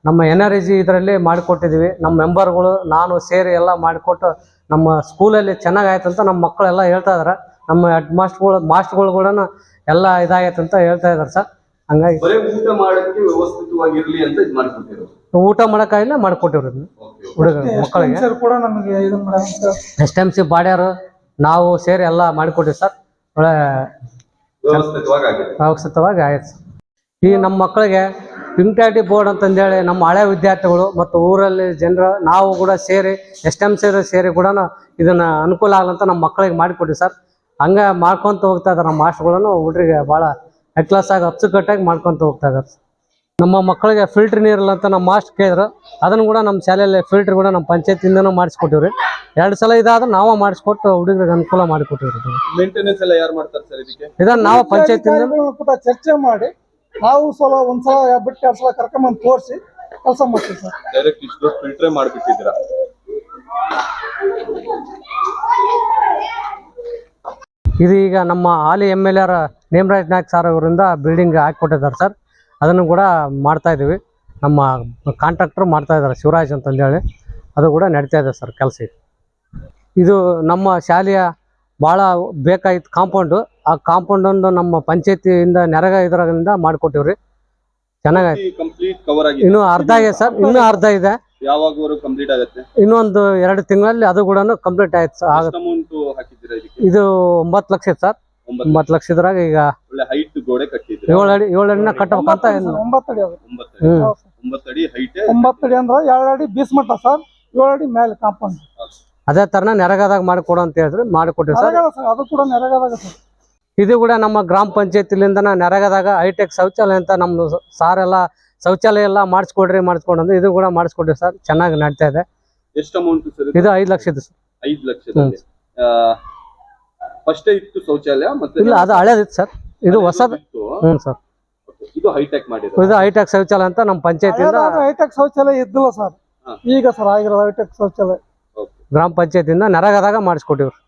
ನಮ್ಮ ಎನ್ ಆರ್ ಜಿ ಇದರಲ್ಲಿ ಮಾಡಿಕೊಟ್ಟಿದ್ದೀವಿ ನಮ್ಮ ಮೆಂಬರ್ಗಳು ನಾನು ಸೇರಿ ಎಲ್ಲ ಮಾಡಿಕೊಟ್ಟು ನಮ್ಮ ಸ್ಕೂಲಲ್ಲಿ ಚೆನ್ನಾಗಾಯ್ತು ಅಂತ ನಮ್ಮ ಮಕ್ಕಳೆಲ್ಲ ಹೇಳ್ತಾ ಇದಾರೆ. ನಮ್ಮ ಹೆಡ್ ಮಾಸ್ಟ್ರ್ಗಳು ಮಾಸ್ಟ್ರ್ಗಳು ಕೂಡ ಎಲ್ಲ ಇದಾಗೈತೆ ಅಂತ ಹೇಳ್ತಾ ಇದ್ದಾರೆ ಸರ್. ಹಂಗಾಗಿ ಊಟ ಮಾಡಕ್ಕೆ ವ್ಯವಸ್ಥಿತವಾಗಿರ್ಲಿ ಅಂತ ಇದು ಮಾಡ್ಕೊಟ್ಟಿರೋದು? ಊಟ ಮಾಡೋಕ್ಕಾಗಿಲ್ಲ ಮಾಡಿಕೊಟ್ಟಿರೋದು ಓಕೆ ಹುಡುಗ ಮಕ್ಕಳಿಗೆ. ಸರ್ ಕೂಡ ನಮಗೆ ಎಸ್ ಎಂ ಸಿ ಬಾಡ್ಯಾರು ನಾವು ಸೇರಿ ಎಲ್ಲ ಮಾಡಿಕೊಟ್ಟಿವಿ ಸರ್. ಒಳ್ಳೆ ವ್ಯವಸ್ಥಿತವಾಗಿ ಆಗಿದೆ ವ್ಯವಸ್ಥಿತವಾಗಿ ಆಯ್ತು ಸರ್. ಈ ನಮ್ಮ ಮಕ್ಕಳಿಗೆ ಪಿಂಕ್ಟಾಟಿ ಬೋರ್ಡ್ ಅಂತಂದೇಳಿ ನಮ್ಮ ಹಳೆ ವಿದ್ಯಾರ್ಥಿಗಳು ಮತ್ತು ಊರಲ್ಲಿ ಜನರು ನಾವು ಕೂಡ ಸೇರಿ ಎಸ್ ಎಂ ಸಿ ಸೇರಿ ಕೂಡ ಇದನ್ನ ಅನುಕೂಲ ಆಗಲಂತ ನಮ್ಮ ಮಕ್ಕಳಿಗೆ ಮಾಡಿಕೊಡಿ ಸರ್. ಹಂಗೆ ಮಾಡ್ಕೊತ ಹೋಗ್ತಾ ಇದ್ದಾರೆ ನಮ್ಮ ಮಾಸ್ಟ್ರುಗಳನ್ನು. ಹುಡುಗರಿಗೆ ಭಾಳ ಆಗಿ ಅಚ್ಚುಕಟ್ಟಾಗಿ ಮಾಡ್ಕೊತ ಹೋಗ್ತಾ ಇದ್ದಾರೆ ನಮ್ಮ ಮಕ್ಕಳಿಗೆ ಫಿಲ್ಟರ್ ನೀರಿಲ್ಲ ಅಂತ ನಮ್ಮ ಮಾಸ್ಟರ್ ಕೇಳಿದ್ರು. ಅದನ್ನು ಕೂಡ ನಮ್ಮ ಶಾಲೆಯಲ್ಲಿ ಫಿಲ್ಟರ್ ಕೂಡ ನಮ್ಮ ಪಂಚಾಯತಿಂದನೂ ಮಾಡಿಸ್ಕೊಟ್ಟಿವ್ರಿ. ಎರಡು ಸಲ ಇದಾದ್ರೆ ನಾವೇ ಮಾಡಿಸ್ಕೊಟ್ಟು ಹುಡುಗರಿಗೆ ಅನುಕೂಲ ಮಾಡಿಕೊಟ್ಟಿವ್ರಿ. ಇದನ್ನ. ಮೇಂಟೆನೆನ್ಸ್ ಎಲ್ಲ ಯಾರು ಮಾಡ್ತಾರೆ ಸರ್ ಇದಕ್ಕೆ? ಇದನ್ನ ನಾವು ಪಂಚಾಯತಿಂದ ಕೂಡ ಚರ್ಚೆ ಮಾಡಿ ನಾವು ಸಲ ಒಂದ್ಸಲ ಬಿಟ್ಟು ಎರಡು ಸಲ ಕರ್ಕೊಂಬಂದು ತೋರಿಸಿ ಕೆಲಸ ಮಾಡ್ತೀವಿ ಸರ್. ಡೈರೆಕ್ಟ್ ಇಷ್ಟು ಫಿಲ್ಟ್ರೇ ಮಾಡಿಬಿಟ್ಟಿದ್ದೀರಾ? ಇದು ಈಗ ನಮ್ಮ ಹಾಲಿ M L R Nemaraj Naik sir ಅವರಿಂದ ಬಿಲ್ಡಿಂಗ್ ಹಾಕಿಕೊಟ್ಟಿದ್ದಾರೆ ಸರ್ ಅದನ್ನು ಕೂಡ ಮಾಡ್ತಾ ಇದ್ದೀವಿ. ನಮ್ಮ ಕಾಂಟ್ರಾಕ್ಟರ್ ಮಾಡ್ತಾ ಇದ್ದಾರೆ ಶಿವರಾಜ್ ಅಂತಂದೇಳಿ. ಅದು ಕೂಡ ನಡೀತಾ ಇದೆ ಸರ್ ಕೆಲಸ ಇದು ನಮ್ಮ ಶಾಲೆಯ ಭಾಳ ಬೇಕಾಗಿತ್ತು ಕಾಂಪೌಂಡು. ಆ ಕಾಂಪೌಂಡೊಂದು ನಮ್ಮ ಪಂಚಾಯತಿಯಿಂದ ನೆರಗ ಇದರಿಂದ ಮಾಡಿಕೊಟ್ಟಿವ್ರಿ. ಚೆನ್ನಾಗಿ ಕಂಪ್ಲೀಟ್ ಕವರ್ ಆಗಿದೆ. ಇನ್ನೂ ಅರ್ಧ ಇದೆ ಸರ್. ಇನ್ನೂ ಅರ್ಧ ಇದೆ. ಯಾವಾಗವರೆಗೂ ಕಂಪ್ಲೀಟ್ ಆಗುತ್ತೆ? ಇನ್ನೊಂದು ಎರಡು ತಿಂಗಳಲ್ಲಿ ಅದು ಕೂಡ ಕಂಪ್ಲೀಟ್ ಆಯ್ತು ಆಗುತ್ತೆ. ಅಮೌಂಟ್ ಹಾಕಿದ್ದೀರಾ ಇದಕ್ಕೆ? ಇದು ಒಂಬತ್ತು ಲಕ್ಷ ಇತ್ತು ಸರ್. ಒಂಬತ್ತು ಒಂಬತ್ತು ಲಕ್ಷದ್ರಾಗ ಈಗ ಒಳ್ಳೆ ಹೈಟ್ ಗೋಡೆ ಕಟ್ಟಿದ್ರೆ ಏಳು ಅಡಿ ಏಳು ಅಡಿನ ಕಟ್ಟಬೇಕಂತ ಏನು ಒಂಬತ್ತು ಅಡಿ ಅದು ಒಂಬತ್ತು ಅಡಿ. ಹ್ಮ್. ಒಂಬತ್ತು ಅಡಿ ಹೈಟ್ ಒಂಬತ್ತು ಅಡಿ ಅಂದ್ರೆ ಎರಡು ಅಡಿ ಬೀಸ್ ಮಟ್ಟ ಸರ್. ಏಳು ಅಡಿ ಮೇಲೆ ಕಾಂಪೌಂಡ್. ಅದೇ ತರನ ನೆರಗದಾಗ ಮಾಡಿಕೊಡು ಅಂತ ಹೇಳಿದ್ರು ಮಾಡಿಕೊಟ್ಟಿವಿ ಸರ್. ಅದು ಕೂಡ ನೆರಗದಾಗ ಸರ್. ಇದು ಕೂಡ ನಮ್ಮ ಗ್ರಾಮ ಪಂಚಾಯತಿಲಿಂದ ನೆರಗದಾಗ ಹೈಟೆಕ್ ಶೌಚಾಲಯ ಅಂತ ನಮ್ದು ಸಾರ್ ಎಲ್ಲ ಶೌಚಾಲಯ ಎಲ್ಲ ಮಾಡಿಸ್ಕೊಡ್ರಿ ಮಾಡಿಸ್ಕೊಂಡು ಇದು ಕೂಡ ಮಾಡಿಸ್ಕೊಟ್ಟಿವಿ ಸರ್. ಚೆನ್ನಾಗಿ ನಡೀತಾ ಇದೆ. ಎಷ್ಟು ಅಮೌಂಟ್ ಸರ್ ಇದು? ಐದು ಲಕ್ಷದ ಸರ್. ಐದು ಲಕ್ಷದಲ್ಲಿ. ಫಸ್ಟ್ ಇತ್ತು ಶೌಚಾಲಯ ಮತ್ತೆ ಇಲ್ಲ ಅದು ಹಳೇದಿತ್ತು ಸರ್. ಇದು ಹೊಸದು. ಇತ್ತು. ಹ್ಞೂ ಸರ್. Okay. ಇದು ಹೈಟೆಕ್ ಮಾಡಿರೋದು. ಇದು ಹೈಟೆಕ್ ಶೌಚಾಲಯ ಅಂತ ನಮ್ಮ ಪಂಚಾಯತಿಯಿಂದ ಹೈಟೆಕ್ ಶೌಚಾಲಯ ಇದ್ದಿಲ್ಲ ಸರ್. ಹಾ. ಈಗ ಸರ್ ಆಗಿರೋದು ಹೈಟೆಕ್ ಶೌಚಾಲಯ. ಗ್ರಾಮ ಪಂಚಾಯತಿಯಿಂದ ನರೇಗಾದಾಗ ಮಾಡಿಸ್ಕೊಟ್ಟಿವ್ರಿ.